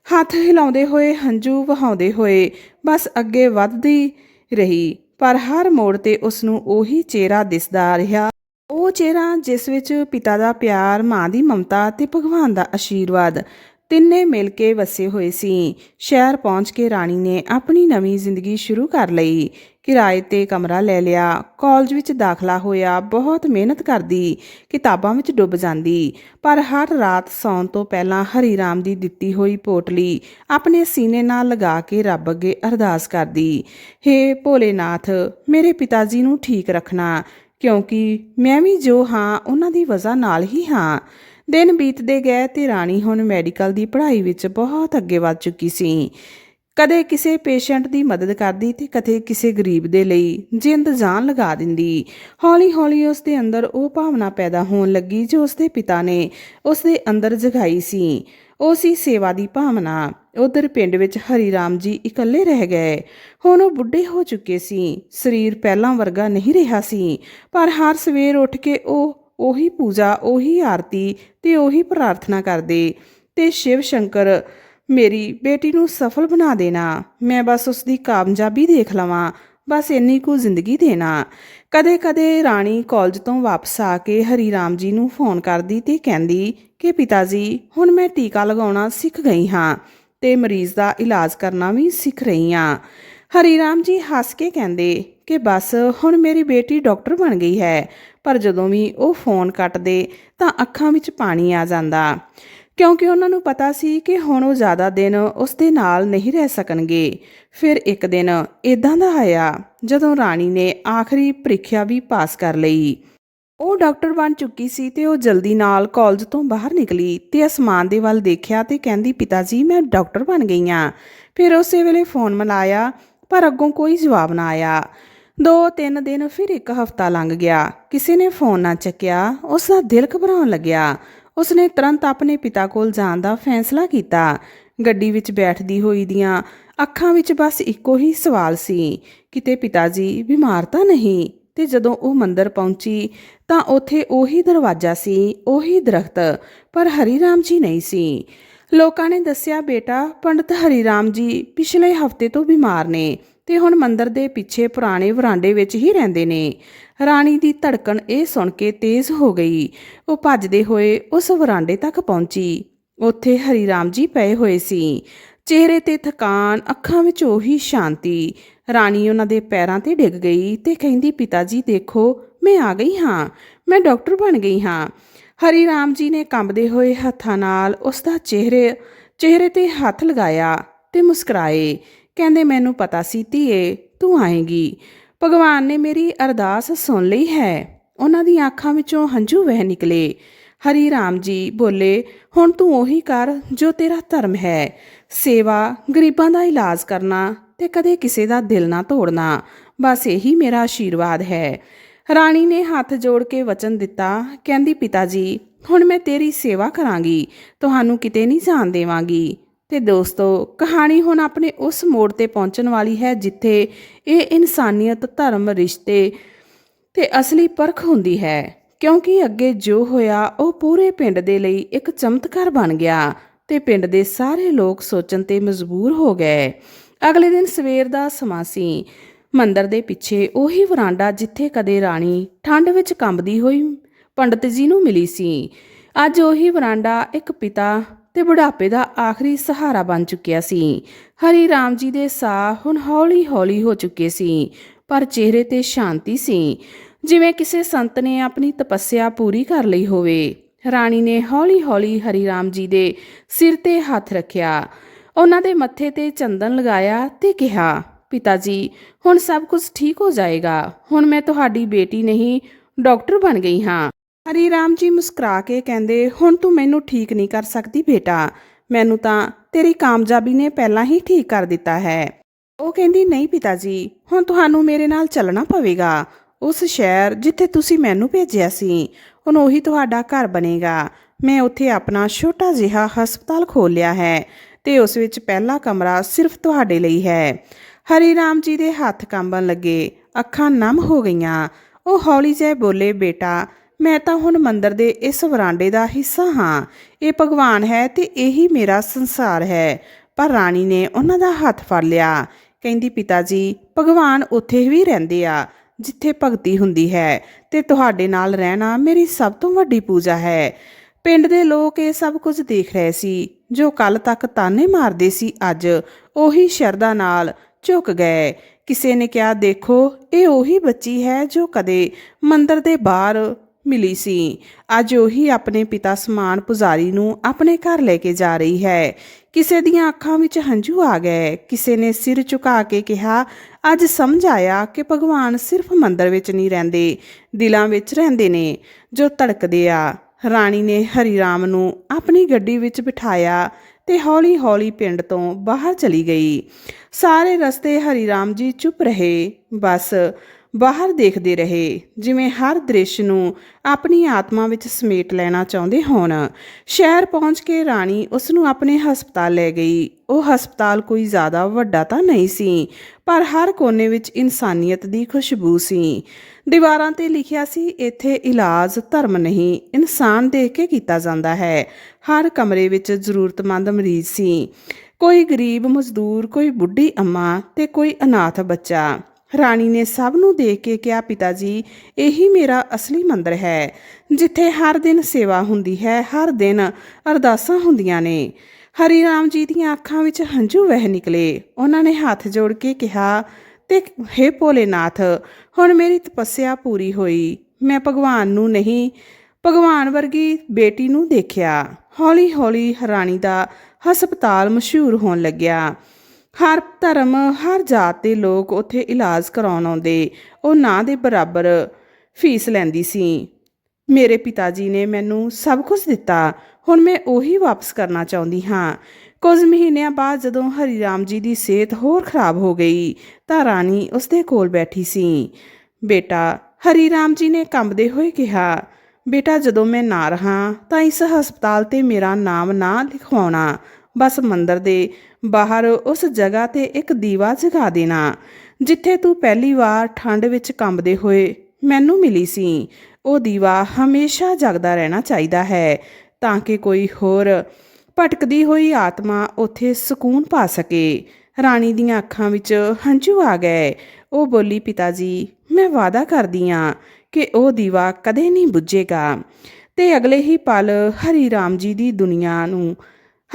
ਹੱਥ ਹਿਲਾਉਂਦੇ ਹੋਏ, ਹੰਝੂ ਵਹਾਉਂਦੇ ਹੋਏ ਬਸ ਅੱਗੇ ਵੱਧਦੀ ਰਹੀ, ਪਰ ਹਰ ਮੋੜ ਤੇ ਉਸ ਨੂੰ ਉਹੀ ਚਿਹਰਾ ਦਿਸਦਾ ਰਿਹਾ। ਉਹ ਚਿਹਰਾ ਜਿਸ ਵਿੱਚ ਪਿਤਾ ਦਾ ਪਿਆਰ, ਮਾਂ ਦੀ ਮਮਤਾ ਤੇ ਭਗਵਾਨ ਦਾ ਆਸ਼ੀਰਵਾਦ ਤਿੰਨੇ ਮਿਲ ਕੇ ਵਸੇ ਹੋਏ ਸੀ। ਸ਼ਹਿਰ ਪਹੁੰਚ ਕੇ ਰਾਣੀ ਨੇ ਆਪਣੀ ਨਵੀਂ ਜ਼ਿੰਦਗੀ ਸ਼ੁਰੂ ਕਰ ਲਈ। ਕਿਰਾਏ ਤੇ ਕਮਰਾ ਲੈ ਲਿਆ। ਕਾਲਜ ਵਿੱਚ ਦਾਖਲਾ ਹੋਇਆ। ਬਹੁਤ ਮਿਹਨਤ ਕਰਦੀ। ਕਿਤਾਬਾਂ ਵਿੱਚ ਡੁੱਬ ਜਾਂਦੀ। ਪਰ ਹਰ ਰਾਤ ਸੌਣ ਤੋਂ ਪਹਿਲਾਂ ਹਰੀ ਰਾਮ ਦੀ ਦਿੱਤੀ ਹੋਈ ਪੋਟਲੀ ਆਪਣੇ ਸੀਨੇ ਨਾਲ ਲਗਾ ਕੇ ਰੱਬ ਅੱਗੇ ਅਰਦਾਸ ਕਰਦੀ। ਹੇ ਭੋਲੇਨਾਥ, ਮੇਰੇ ਪਿਤਾ ਜੀ ਨੂੰ ਠੀਕ ਰੱਖਣਾ, ਕਿਉਂਕਿ ਮੈਂ ਵੀ ਜੋ ਹਾਂ, ਉਹਨਾਂ ਦੀ ਵਜ੍ਹਾ ਨਾਲ ਹੀ ਹਾਂ। ਦਿਨ ਬੀਤਦੇ ਗਏ ਤੇ ਰਾਣੀ ਹੁਣ ਮੈਡੀਕਲ ਦੀ ਪੜ੍ਹਾਈ ਵਿੱਚ ਬਹੁਤ ਅੱਗੇ ਵੱਧ ਚੁੱਕੀ ਸੀ। ਕਦੇ ਕਿਸੇ ਪੇਸ਼ੈਂਟ ਦੀ ਮਦਦ ਕਰਦੀ ਤੇ ਕਦੇ ਕਿਸੇ ਗਰੀਬ ਦੇ ਲਈ ਜਿੰਦ ਜਾਨ ਲਗਾ ਦਿੰਦੀ। ਹੌਲੀ-ਹੌਲੀ ਉਸ ਦੇ ਅੰਦਰ ਉਹ ਭਾਵਨਾ ਪੈਦਾ ਹੋਣ ਲੱਗੀ ਜੋ ਉਸ ਦੇ ਪਿਤਾ ਨੇ ਉਸ ਦੇ ਅੰਦਰ ਜਗਾਈ ਸੀ। ਉਹ ਸੀ ਸੇਵਾ ਦੀ ਭਾਵਨਾ। ਉਧਰ ਪਿੰਡ ਵਿੱਚ ਹਰੀ ਰਾਮ ਜੀ ਇਕੱਲੇ ਰਹਿ ਗਏ। ਹੁਣ ਉਹ ਬੁੱਢੇ ਹੋ ਚੁੱਕੇ ਸੀ। ਸਰੀਰ ਪਹਿਲਾਂ ਵਰਗਾ ਨਹੀਂ ਰਿਹਾ ਸੀ। ਪਰ ਹਰ ਸਵੇਰ ਉੱਠ ਕੇ ਉਹ ਉਹੀ ਪੂਜਾ, ਉਹੀ ਆਰਤੀ ਤੇ ਉਹੀ ਪ੍ਰਾਰਥਨਾ ਕਰਦੇ। ਤੇ ਸ਼ਿਵ ਸ਼ੰਕਰ, ਮੇਰੀ ਬੇਟੀ ਨੂੰ ਸਫਲ ਬਣਾ ਦੇਣਾ। ਮੈਂ ਬਸ ਉਸ ਦੀ ਕਾਮਯਾਬੀ ਦੇਖ ਲਵਾਂ। ਬਸ ਇੰਨੀ ਕੁ ਜ਼ਿੰਦਗੀ ਦੇਣਾ। ਕਦੇ-ਕਦੇ ਰਾਣੀ ਕਾਲਜ ਤੋਂ ਵਾਪਸ ਆ ਕੇ ਹਰੀ ਰਾਮ ਜੀ ਨੂੰ ਫੋਨ ਕਰਦੀ ਤੇ ਕਹਿੰਦੀ, ਕਿ ਪਿਤਾ ਜੀ ਹੁਣ ਮੈਂ ਟੀਕਾ ਲਗਾਉਣਾ ਸਿੱਖ ਗਈ ਹਾਂ ਤੇ ਮਰੀਜ਼ ਦਾ ਇਲਾਜ ਕਰਨਾ ਵੀ ਸਿੱਖ ਰਹੀ ਹਾਂ। ਹਰੀ ਰਾਮ ਜੀ ਹੱਸ ਕੇ ਕਹਿੰਦੇ ਕਿ ਬਸ ਹੁਣ ਮੇਰੀ ਬੇਟੀ ਡਾਕਟਰ ਬਣ ਗਈ ਹੈ। ਪਰ ਜਦੋਂ ਵੀ ਉਹ ਫੋਨ ਕੱਟਦੇ ਤਾਂ ਅੱਖਾਂ ਵਿੱਚ ਪਾਣੀ ਆ ਜਾਂਦਾ। ਕਿਉਂਕਿ ਉਹਨਾਂ ਨੂੰ ਪਤਾ ਸੀ ਕਿ ਹੁਣ ਉਹ ਜ਼ਿਆਦਾ ਦਿਨ ਉਸ ਦੇ ਨਾਲ ਨਹੀਂ ਰਹਿ ਸਕਣਗੇ। ਫਿਰ ਇੱਕ ਦਿਨ ਇਦਾਂ ਦਾ ਆਇਆ ਜਦੋਂ ਰਾਣੀ ਨੇ ਆਖਰੀ ਪ੍ਰੀਖਿਆ ਵੀ ਪਾਸ ਕਰ ਲਈ। ਉਹ ਡਾਕਟਰ ਬਣ ਚੁੱਕੀ ਸੀ ਤੇ ਉਹ ਜਲਦੀ ਨਾਲ ਕਾਲਜ ਤੋਂ ਬਾਹਰ ਨਿਕਲੀ ਤੇ ਅਸਮਾਨ ਦੇ ਵੱਲ ਦੇਖਿਆ ਤੇ ਕਹਿੰਦੀ ਪਿਤਾ ਜੀ ਮੈਂ ਡਾਕਟਰ ਬਣ ਗਈ ਹਾਂ। ਫਿਰ ਉਸੇ ਵੇਲੇ ਫੋਨ ਮਿਲਾਇਆ ਪਰ ਅੱਗੋਂ ਕੋਈ ਜਵਾਬ ਨਾ ਆਇਆ। ਦੋ ਤਿੰਨ ਦਿਨ ਫਿਰ ਇੱਕ ਹਫ਼ਤਾ ਲੰਘ ਗਿਆ। ਕਿਸੇ ਨੇ ਫੋਨ ਨਾ ਚੱਕਿਆ। ਉਸ ਦਾ ਦਿਲ ਘਬਰਾਉਣ ਲੱਗਿਆ। ਉਸਨੇ ਤੁਰੰਤ ਆਪਣੇ ਪਿਤਾ ਕੋਲ ਜਾਣ ਦਾ ਫੈਸਲਾ ਕੀਤਾ। ਗੱਡੀ ਵਿੱਚ ਬੈਠਦੀ ਹੋਈ ਦੀਆਂ ਅੱਖਾਂ ਵਿੱਚ ਬਸ ਇੱਕੋ ਹੀ ਸਵਾਲ ਸੀ, ਕਿਤੇ ਪਿਤਾ ਜੀ ਬਿਮਾਰ ਤਾਂ ਨਹੀਂ? ਤੇ ਜਦੋਂ ਉਹ ਮੰਦਰ ਪਹੁੰਚੀ, ਤਾਂ ਉੱਥੇ ਉਹੀ ਦਰਵਾਜ਼ਾ ਸੀ, ਉਹੀ ਦਰਖਤ, ਪਰ ਹਰੀ ਰਾਮ ਜੀ ਨਹੀਂ ਸੀ। ਲੋਕਾਂ ਨੇ ਦੱਸਿਆ, ਬੇਟਾ, ਪੰਡਤ ਹਰੀ ਰਾਮ ਜੀ ਪਿਛਲੇ ਹਫ਼ਤੇ ਤੋਂ ਬਿਮਾਰ ਨੇ। ਤੇ ਹੁਣ ਮੰਦਰ ਦੇ ਪਿੱਛੇ ਪੁਰਾਣੇ ਵਰਾਂਡੇ ਵਿੱਚ ਹੀ ਰਹਿੰਦੇ ਨੇ। ਰਾਣੀ ਦੀ ਧੜਕਣ ਇਹ ਸੁਣ ਕੇ ਤੇਜ਼ ਹੋ ਗਈ। ਉਹ ਭੱਜਦੇ ਹੋਏ ਉਸ ਵਰਾਂਡੇ ਤੱਕ ਪਹੁੰਚੀ। ਉੱਥੇ ਹਰੀ ਰਾਮ ਜੀ ਪਏ ਹੋਏ ਸੀ। ਚਿਹਰੇ ਤੇ ਥਕਾਨ, ਅੱਖਾਂ ਵਿੱਚ ਉਹੀ ਸ਼ਾਂਤੀ। ਰਾਣੀ ਉਹਨਾਂ ਦੇ ਪੈਰਾਂ ਤੇ ਡਿੱਗ ਗਈ ਤੇ ਕਹਿੰਦੀ ਪਿਤਾ ਜੀ ਦੇਖੋ, ਮੈਂ ਆ ਗਈ ਹਾਂ। ਮੈਂ ਡਾਕਟਰ ਬਣ ਗਈ ਹਾਂ। ਹਰੀ ਰਾਮ ਜੀ ਨੇ ਕੰਬਦੇ ਹੋਏ ਹੱਥਾਂ ਨਾਲ ਉਸ ਦਾ ਚਿਹਰੇ ਚਿਹਰੇ ਤੇ ਹੱਥ ਲਗਾਇਆ ਤੇ ਮੁਸਕਰਾਏ। ਕਹਿੰਦੇ, ਮੈਨੂੰ ਪਤਾ ਸੀ ਧੀਏ, ਤੂੰ ਆਏਗੀ। ਭਗਵਾਨ ਨੇ ਮੇਰੀ ਅਰਦਾਸ ਸੁਣ ਲਈ ਹੈ। ਉਹਨਾਂ ਦੀਆਂ ਅੱਖਾਂ ਵਿੱਚੋਂ ਹੰਝੂ ਵਹਿ ਨਿਕਲੇ। ਹਰੀ ਰਾਮ ਜੀ ਬੋਲੇ, ਹੁਣ ਤੂੰ ਉਹੀ ਕਰ ਜੋ ਤੇਰਾ ਧਰਮ ਹੈ। ਸੇਵਾ, ਗਰੀਬਾਂ ਦਾ ਇਲਾਜ ਕਰਨਾ ਤੇ ਕਦੇ ਕਿਸੇ ਦਾ ਦਿਲ ਨਾ ਤੋੜਨਾ। ਬਸ ਇਹੀ ਮੇਰਾ ਆਸ਼ੀਰਵਾਦ ਹੈ। ਰਾਣੀ ਨੇ ਹੱਥ ਜੋੜ ਕੇ ਵਚਨ ਦਿੱਤਾ। ਕਹਿੰਦੀ, ਪਿਤਾ ਜੀ, ਹੁਣ ਮੈਂ ਤੇਰੀ ਸੇਵਾ ਕਰਾਂਗੀ। ਤੁਹਾਨੂੰ ਕਿਤੇ ਨਹੀਂ ਜਾਣ ਦੇਵਾਂਗੀ। ਤੇ ਦੋਸਤੋ, ਕਹਾਣੀ ਹੁਣ ਆਪਣੇ ਉਸ ਮੋੜ ਤੇ ਪਹੁੰਚਣ ਵਾਲੀ ਹੈ ਜਿੱਥੇ ਇਹ ਇਨਸਾਨੀਅਤ, ਧਰਮ, ਰਿਸ਼ਤੇ ਤੇ ਅਸਲੀ ਪਰਖ ਹੁੰਦੀ ਹੈ। ਕਿਉਂਕਿ ਅੱਗੇ ਜੋ ਹੋਇਆ, ਉਹ ਪੂਰੇ ਪਿੰਡ ਦੇ ਲਈ ਇੱਕ ਚਮਤਕਾਰ ਬਣ ਗਿਆ ਤੇ ਪਿੰਡ ਦੇ ਸਾਰੇ ਲੋਕ ਸੋਚਣ ਤੇ ਮਜਬੂਰ ਹੋ ਗਏ। ਅਗਲੇ ਦਿਨ ਸਵੇਰ ਦਾ ਸਮਾਂ ਸੀ। ਮੰਦਰ ਦੇ ਪਿੱਛੇ ਉਹੀ ਵਰਾਂਡਾ ਜਿੱਥੇ ਕਦੇ ਰਾਣੀ ਠੰਡ ਵਿੱਚ ਕੰਬਦੀ ਹੋਈ ਪੰਡਤ ਜੀ ਨੂੰ ਮਿਲੀ ਸੀ। ਅੱਜ ਉਹੀ ਵਰਾਂਡਾ ਇੱਕ ਪਿਤਾ ਤੇ ਬੁਢਾਪੇ ਦਾ ਆਖਰੀ ਸਹਾਰਾ ਬਣ ਚੁੱਕਿਆ ਸੀ। ਹਰੀ ਰਾਮ ਜੀ ਦੇ ਸਾਹ ਹੁਣ ਹੌਲੀ-ਹੌਲੀ ਹੋ ਚੁੱਕੇ ਸੀ, ਪਰ ਚਿਹਰੇ ਤੇ ਸ਼ਾਂਤੀ ਸੀ। ਜਿਵੇਂ ਕਿਸੇ ਸੰਤ ਨੇ ਆਪਣੀ ਤਪੱਸਿਆ ਪੂਰੀ ਕਰ ਲਈ ਹੋਵੇ, ਰਾਣੀ ਨੇ ਹੌਲੀ-ਹੌਲੀ ਹਰੀ ਰਾਮ ਜੀ ਦੇ ਸਿਰ ਤੇ ਹੱਥ ਰੱਖਿਆ। ਉਹਨਾਂ ਦੇ ਮੱਥੇ ਤੇ ਚੰਦਨ ਲਗਾਇਆ ਤੇ ਕਿਹਾ, ਪਿਤਾ ਜੀ, ਹੁਣ ਸਭ ਕੁਝ ਠੀਕ ਹੋ ਜਾਏਗਾ। ਹੁਣ ਮੈਂ ਤੁਹਾਡੀ ਬੇਟੀ ਨਹੀਂ, ਡਾਕਟਰ ਬਣ ਗਈ ਹਾਂ। ਹਰੀ ਰਾਮ ਜੀ ਮੁਸਕਰਾ ਕੇ ਕਹਿੰਦੇ, ਹੁਣ ਤੂੰ ਮੈਨੂੰ ਠੀਕ ਨਹੀਂ ਕਰ ਸਕਦੀ ਬੇਟਾ। ਮੈਨੂੰ ਤਾਂ ਤੇਰੀ ਕਾਮਯਾਬੀ ਨੇ ਪਹਿਲਾਂ ਹੀ ਠੀਕ ਕਰ ਦਿੱਤਾ ਹੈ। ਉਹ ਕਹਿੰਦੀ, ਨਹੀਂ ਪਿਤਾ ਜੀ ਹੁਣ ਤੁਹਾਨੂੰ ਮੇਰੇ ਨਾਲ ਚੱਲਣਾ ਪਵੇਗਾ। ਉਸ ਸ਼ਹਿਰ ਜਿੱਥੇ ਤੁਸੀਂ ਮੈਨੂੰ ਭੇਜਿਆ ਸੀ, ਹੁਣ ਉਹੀ ਤੁਹਾਡਾ ਘਰ ਬਣੇਗਾ। ਮੈਂ ਉੱਥੇ ਆਪਣਾ ਛੋਟਾ ਜਿਹਾ ਹਸਪਤਾਲ ਖੋਲ੍ਹਿਆ ਹੈ ਤੇ ਉਸ ਵਿੱਚ ਪਹਿਲਾ ਕਮਰਾ ਸਿਰਫ ਤੁਹਾਡੇ ਲਈ ਹੈ। ਹਰੀ ਰਾਮ ਜੀ ਦੇ ਹੱਥ ਕੰਬਣ ਲੱਗੇ, ਅੱਖਾਂ ਨਮ ਹੋ ਗਈਆਂ। ਉਹ ਹੌਲੀ ਜਿਹੇ ਬੋਲੇ, ਬੇਟਾ ਮੈਂ ਤਾਂ ਹੁਣ ਮੰਦਰ ਦੇ ਇਸ ਵਰਾਂਡੇ ਦਾ ਹਿੱਸਾ ਹਾਂ। ਇਹ ਭਗਵਾਨ ਹੈ ਤੇ ਇਹੀ ਮੇਰਾ ਸੰਸਾਰ ਹੈ। ਪਰ ਰਾਣੀ ਨੇ ਉਹਨਾਂ ਦਾ ਹੱਥ ਫੜ ਲਿਆ। ਕਹਿੰਦੀ ਪਿਤਾ ਜੀ ਭਗਵਾਨ ਉੱਥੇ ਵੀ ਰਹਿੰਦੇ ਆ, ਜਿੱਥੇ ਭਗਤੀ ਹੁੰਦੀ ਹੈ ਤੇ ਤੁਹਾਡੇ ਨਾਲ ਰਹਿਣਾ ਮੇਰੀ ਸਭ ਤੋਂ ਵੱਡੀ ਪੂਜਾ ਹੈ। ਪਿੰਡ ਦੇ ਲੋਕ ਇਹ ਸਭ ਕੁਝ ਦੇਖ ਰਹੇ ਸੀ। ਜੋ ਕੱਲ ਤੱਕ ਤਾਨੇ ਮਾਰਦੇ ਸੀ, ਅੱਜ ਉਹੀ ਸ਼ਰਧਾ ਨਾਲ ਝੁਕ ਗਏ। ਕਿਸੇ ਨੇ ਕਿਹਾ, ਦੇਖੋ, ਇਹ ਉਹੀ ਬੱਚੀ ਹੈ ਜੋ ਕਦੇ ਮੰਦਰ ਦੇ ਬਾਹਰ ਮਿਲੀ ਸੀ। ਅੱਜ ਉਹੀ ਆਪਣੇ ਪਿਤਾ ਸਮਾਨ ਪੁਜਾਰੀ ਨੂੰ ਆਪਣੇ ਘਰ ਲੈ ਕੇ ਜਾ ਰਹੀ ਹੈ। ਕਿਸੇ ਦੀਆਂ ਅੱਖਾਂ ਵਿੱਚ ਹੰਝੂ ਆ ਗਏ। ਕਿਸੇ ਨੇ ਸਿਰ ਝੁਕਾ ਕੇ ਕਿਹਾ, ਅੱਜ ਸਮਝ ਆਇਆ ਕਿ ਭਗਵਾਨ ਸਿਰਫ ਮੰਦਰ ਵਿੱਚ ਨਹੀਂ ਰਹਿੰਦੇ, ਦਿਲਾਂ ਵਿੱਚ ਰਹਿੰਦੇ ਨੇ, ਜੋ ਧੜਕਦੇ ਆ। ਰਾਣੀ ਨੇ ਹਰੀ ਰਾਮ ਨੂੰ ਆਪਣੀ ਗੱਡੀ ਵਿੱਚ ਬਿਠਾਇਆ ਤੇ ਹੌਲੀ-ਹੌਲੀ ਪਿੰਡ ਤੋਂ ਬਾਹਰ ਚਲੀ ਗਈ। ਸਾਰੇ ਰਸਤੇ ਹਰੀ ਰਾਮ ਜੀ ਚੁੱਪ ਰਹੇ। ਬਸ ਬਾਹਰ ਦੇਖਦੇ ਰਹੇ। ਜਿਵੇਂ ਹਰ ਦ੍ਰਿਸ਼ ਨੂੰ ਆਪਣੀ ਆਤਮਾ ਵਿੱਚ ਸਮੇਟ ਲੈਣਾ ਚਾਹੁੰਦੇ ਹੋਣ। ਸ਼ਹਿਰ ਪਹੁੰਚ ਕੇ ਰਾਣੀ ਉਸ ਨੂੰ ਆਪਣੇ ਹਸਪਤਾਲ ਲੈ ਗਈ। ਉਹ ਹਸਪਤਾਲ ਕੋਈ ਜ਼ਿਆਦਾ ਵੱਡਾ ਤਾਂ ਨਹੀਂ ਸੀ, ਪਰ ਹਰ ਕੋਨੇ ਵਿੱਚ ਇਨਸਾਨੀਅਤ ਦੀ ਖੁਸ਼ਬੂ ਸੀ। ਦੀਵਾਰਾਂ ਤੇ ਲਿਖਿਆ ਸੀ, ਇੱਥੇ ਇਲਾਜ ਧਰਮ ਨਹੀਂ, ਇਨਸਾਨ ਦੇਖ ਕੇ ਕੀਤਾ ਜਾਂਦਾ ਹੈ। ਹਰ ਕਮਰੇ ਵਿੱਚ ਜ਼ਰੂਰਤਮੰਦ ਮਰੀਜ਼ ਸੀ। ਕੋਈ ਗਰੀਬ ਮਜ਼ਦੂਰ, ਕੋਈ ਬੁੱਢੀ ਅੰਮਾ ਤੇ ਕੋਈ ਅਨਾਥ ਬੱਚਾ। ਰਾਣੀ ਨੇ ਸਭ ਨੂੰ ਦੇਖ ਕੇ ਕਿਹਾ ਪਿਤਾ ਜੀ ਇਹੀ ਮੇਰਾ ਅਸਲੀ ਮੰਦਰ ਹੈ, ਜਿੱਥੇ ਹਰ ਦਿਨ ਸੇਵਾ ਹੁੰਦੀ ਹੈ, ਹਰ ਦਿਨ ਅਰਦਾਸਾਂ ਹੁੰਦੀਆਂ ਨੇ। ਹਰੀ ਰਾਮ ਜੀ ਦੀਆਂ ਅੱਖਾਂ ਵਿੱਚ ਹੰਝੂ ਵਹਿ ਨਿਕਲੇ। ਉਹਨਾਂ ਨੇ ਹੱਥ ਜੋੜ ਕੇ ਕਿਹਾ, ਤੇ ਹੇ ਭੋਲੇਨਾਥ, ਹੁਣ ਮੇਰੀ ਤਪੱਸਿਆ ਪੂਰੀ ਹੋਈ। ਮੈਂ ਭਗਵਾਨ ਨੂੰ ਨਹੀਂ, ਭਗਵਾਨ ਵਰਗੀ ਬੇਟੀ ਨੂੰ ਦੇਖਿਆ। ਹੌਲੀ-ਹੌਲੀ ਰਾਣੀ ਦਾ ਹਸਪਤਾਲ ਮਸ਼ਹੂਰ ਹੋਣ ਲੱਗਿਆ। ਹਰ ਧਰਮ, ਹਰ ਜਾਤ ਦੇ ਲੋਕ ਉੱਥੇ ਇਲਾਜ ਕਰਾਉਣ ਆਉਂਦੇ। ਉਹ ਨਾ ਦੇ ਬਰਾਬਰ ਫੀਸ ਲੈਂਦੀ ਸੀ। ਮੇਰੇ ਪਿਤਾ ਜੀ ਨੇ ਮੈਨੂੰ ਸਭ ਕੁਝ ਦਿੱਤਾ। ਹੁਣ ਮੈਂ ਉਹੀ ਵਾਪਸ ਕਰਨਾ ਚਾਹੁੰਦੀ ਹਾਂ। ਕੁਝ ਮਹੀਨਿਆਂ ਬਾਅਦ ਜਦੋਂ ਹਰੀ ਰਾਮ ਜੀ ਦੀ ਸਿਹਤ ਹੋਰ ਖਰਾਬ ਹੋ ਗਈ, ਤਾਂ ਰਾਣੀ ਉਸਦੇ ਕੋਲ ਬੈਠੀ ਸੀ। ਬੇਟਾ ਹਰੀ ਰਾਮ ਜੀ ਨੇ ਕੰਬਦੇ ਹੋਏ ਕਿਹਾ, ਬੇਟਾ, ਜਦੋਂ ਮੈਂ ਨਾ ਰਹਾ, ਤਾਂ ਇਸ ਹਸਪਤਾਲ ਤੇ ਮੇਰਾ ਨਾਮ ਨਾ ਲਿਖਵਾਉਣਾ। ਬਸ ਮੰਦਰ ਦੇ ਬਾਹਰ ਉਸ ਜਗ੍ਹਾ ਤੇ ਇੱਕ ਦੀਵਾ ਜਗਾ ਦੇਣਾ, ਜਿੱਥੇ ਤੂੰ ਪਹਿਲੀ ਵਾਰ ਠੰਡ ਵਿੱਚ ਕੰਬਦੇ ਹੋਏ ਮੈਨੂੰ ਮਿਲੀ ਸੀ। ਉਹ ਦੀਵਾ ਹਮੇਸ਼ਾ ਜਗਦਾ ਰਹਿਣਾ ਚਾਹੀਦਾ ਹੈ ਤਾਂ ਕਿ ਕੋਈ ਹੋਰ ਭਟਕਦੀ ਹੋਈ ਆਤਮਾ ਉੱਥੇ ਸਕੂਨ ਪਾ ਸਕੇ। ਰਾਣੀ ਦੀਆਂ ਅੱਖਾਂ ਵਿੱਚ ਹੰਝੂ ਆ ਗਏ। ਉਹ ਬੋਲੀ ਪਿਤਾ ਜੀ ਮੈਂ ਵਾਅਦਾ ਕਰਦੀ ਹਾਂ ਕਿ ਉਹ ਦੀਵਾ ਕਦੇ ਨਹੀਂ ਬੁੱਝੇਗਾ। ਤੇ ਅਗਲੇ ਹੀ ਪਲ ਹਰੀ ਰਾਮ ਜੀ ਦੀ ਦੁਨੀਆ ਨੂੰ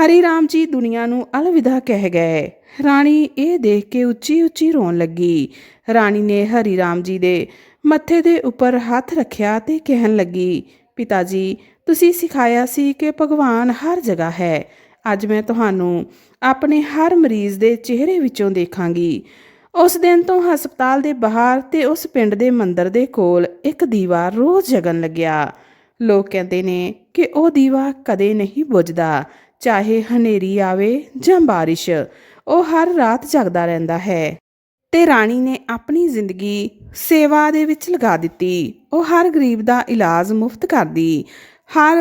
ਹਰੀ ਰਾਮ ਜੀ ਦੁਨੀਆ ਨੂੰ ਅਲਵਿਦਾ ਕਹਿ ਗਏ। ਰਾਣੀ ਇਹ ਦੇਖ ਕੇ ਉੱਚੀ ਉੱਚੀ ਰੋਣ ਲੱਗੀ। ਰਾਣੀ ਨੇ ਹਰੀ ਰਾਮ ਜੀ ਦੇ ਮੱਥੇ ਦੇ ਉੱਪਰ ਹੱਥ ਰੱਖਿਆ ਤੇ ਕਹਿਣ ਲੱਗੀ ਪਿਤਾ ਜੀ ਤੁਸੀਂ ਸਿਖਾਇਆ ਸੀ ਕਿ ਭਗਵਾਨ ਹਰ ਜਗ੍ਹਾ ਹੈ। ਅੱਜ ਮੈਂ ਤੁਹਾਨੂੰ ਆਪਣੇ ਹਰ ਮਰੀਜ਼ ਦੇ ਚਿਹਰੇ ਵਿੱਚੋਂ ਦੇਖਾਂਗੀ। ਉਸ ਦਿਨ ਤੋਂ ਹਸਪਤਾਲ ਦੇ ਬਾਹਰ ਤੇ ਉਸ ਪਿੰਡ ਦੇ ਮੰਦਰ ਦੇ ਕੋਲ ਇੱਕ ਦੀਵਾ ਰੋਜ਼ ਜਗਣ ਲੱਗਿਆ। ਲੋਕ ਕਹਿੰਦੇ ਨੇ ਕਿ ਉਹ ਦੀਵਾ ਕਦੇ ਨਹੀਂ ਬੁਝਦਾ। ਚਾਹੇ ਹਨੇਰੀ ਆਵੇ ਜਾਂ ਬਾਰਿਸ਼, ਉਹ ਹਰ ਰਾਤ ਜਗਦਾ ਰਹਿੰਦਾ ਹੈ। ਤੇ ਰਾਣੀ ਨੇ ਆਪਣੀ ਜ਼ਿੰਦਗੀ ਸੇਵਾ ਦੇ ਵਿੱਚ ਲਗਾ ਦਿੱਤੀ। ਉਹ ਹਰ ਗਰੀਬ ਦਾ ਇਲਾਜ ਮੁਫਤ ਕਰਦੀ। ਹਰ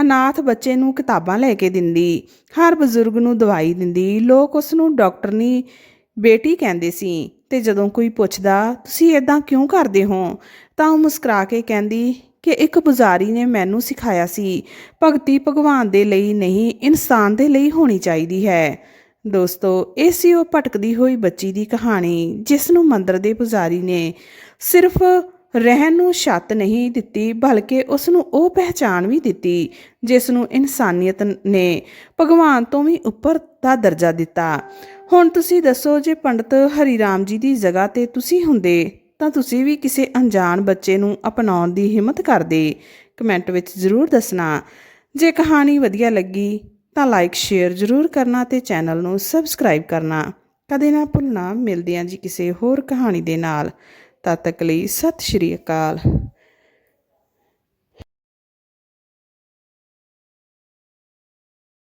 ਅਨਾਥ ਬੱਚੇ ਨੂੰ ਕਿਤਾਬਾਂ ਲੈ ਕੇ ਦਿੰਦੀ। ਹਰ ਬਜ਼ੁਰਗ ਨੂੰ ਦਵਾਈ ਦਿੰਦੀ। ਲੋਕ ਉਸ ਨੂੰ ਡਾਕਟਰਨੀ ਬੇਟੀ ਕਹਿੰਦੇ ਸੀ। ਤੇ ਜਦੋਂ ਕੋਈ ਪੁੱਛਦਾ, ਤੁਸੀਂ ਇਦਾਂ ਕਿਉਂ ਕਰਦੇ ਹੋ? ਤਾਂ ਉਹ ਮੁਸਕਰਾ ਕੇ ਕਹਿੰਦੀ ਕਿ ਇੱਕ ਪੁਜਾਰੀ ਨੇ ਮੈਨੂੰ ਸਿਖਾਇਆ ਸੀ, ਭਗਤੀ ਭਗਵਾਨ ਦੇ ਲਈ ਨਹੀਂ, ਇਨਸਾਨ ਦੇ ਲਈ ਹੋਣੀ ਚਾਹੀਦੀ ਹੈ। ਦੋਸਤੋ, ਇਹ ਸੀ ਉਹ ਭਟਕਦੀ ਹੋਈ ਬੱਚੀ ਦੀ ਕਹਾਣੀ ਜਿਸ ਨੂੰ ਮੰਦਰ ਦੇ ਪੁਜਾਰੀ ਨੇ ਸਿਰਫ ਰਹਿਣ ਨੂੰ ਛੱਤ ਨਹੀਂ ਦਿੱਤੀ, ਬਲਕਿ ਉਸ ਨੂੰ ਉਹ ਪਹਿਚਾਨ ਵੀ ਦਿੱਤੀ ਜਿਸ ਨੂੰ ਇਨਸਾਨੀਅਤ ਨੇ ਭਗਵਾਨ ਤੋਂ ਵੀ ਉੱਪਰ ਦਾ ਦਰਜਾ ਦਿੱਤਾ। ਹੁਣ ਤੁਸੀਂ ਦੱਸੋ, ਜੇ ਪੰਡਤ ਹਰੀ ਰਾਮ ਜੀ ਦੀ ਜਗ੍ਹਾ ਤੇ ਤੁਸੀਂ ਹੁੰਦੇ ਤਾਂ ਤੁਸੀਂ ਵੀ ਕਿਸੇ ਅਣਜਾਣ ਬੱਚੇ ਨੂੰ ਅਪਣਾਉਣ ਦੀ ਹਿੰਮਤ ਕਰਦੇ ਕਮੈਂਟ ਵਿੱਚ ਜ਼ਰੂਰ ਦੱਸਣਾ। ਜੇ ਕਹਾਣੀ ਵਧੀਆ ਲੱਗੀ ਤਾਂ ਲਾਈਕ ਸ਼ੇਅਰ ਜ਼ਰੂਰ ਕਰਨਾ ਤੇ ਚੈਨਲ ਨੂੰ ਸਬਸਕ੍ਰਾਈਬ ਕਰਨਾ। ਕਦੇ ਨਾ ਭੁੱਲਣਾ। ਮਿਲਦੇ ਹਾਂ ਜੀ ਕਿਸੇ ਹੋਰ ਕਹਾਣੀ ਦੇ ਨਾਲ। ਤਦ ਤੱਕ ਲਈ ਸਤਿ ਸ਼੍ਰੀ ਅਕਾਲ।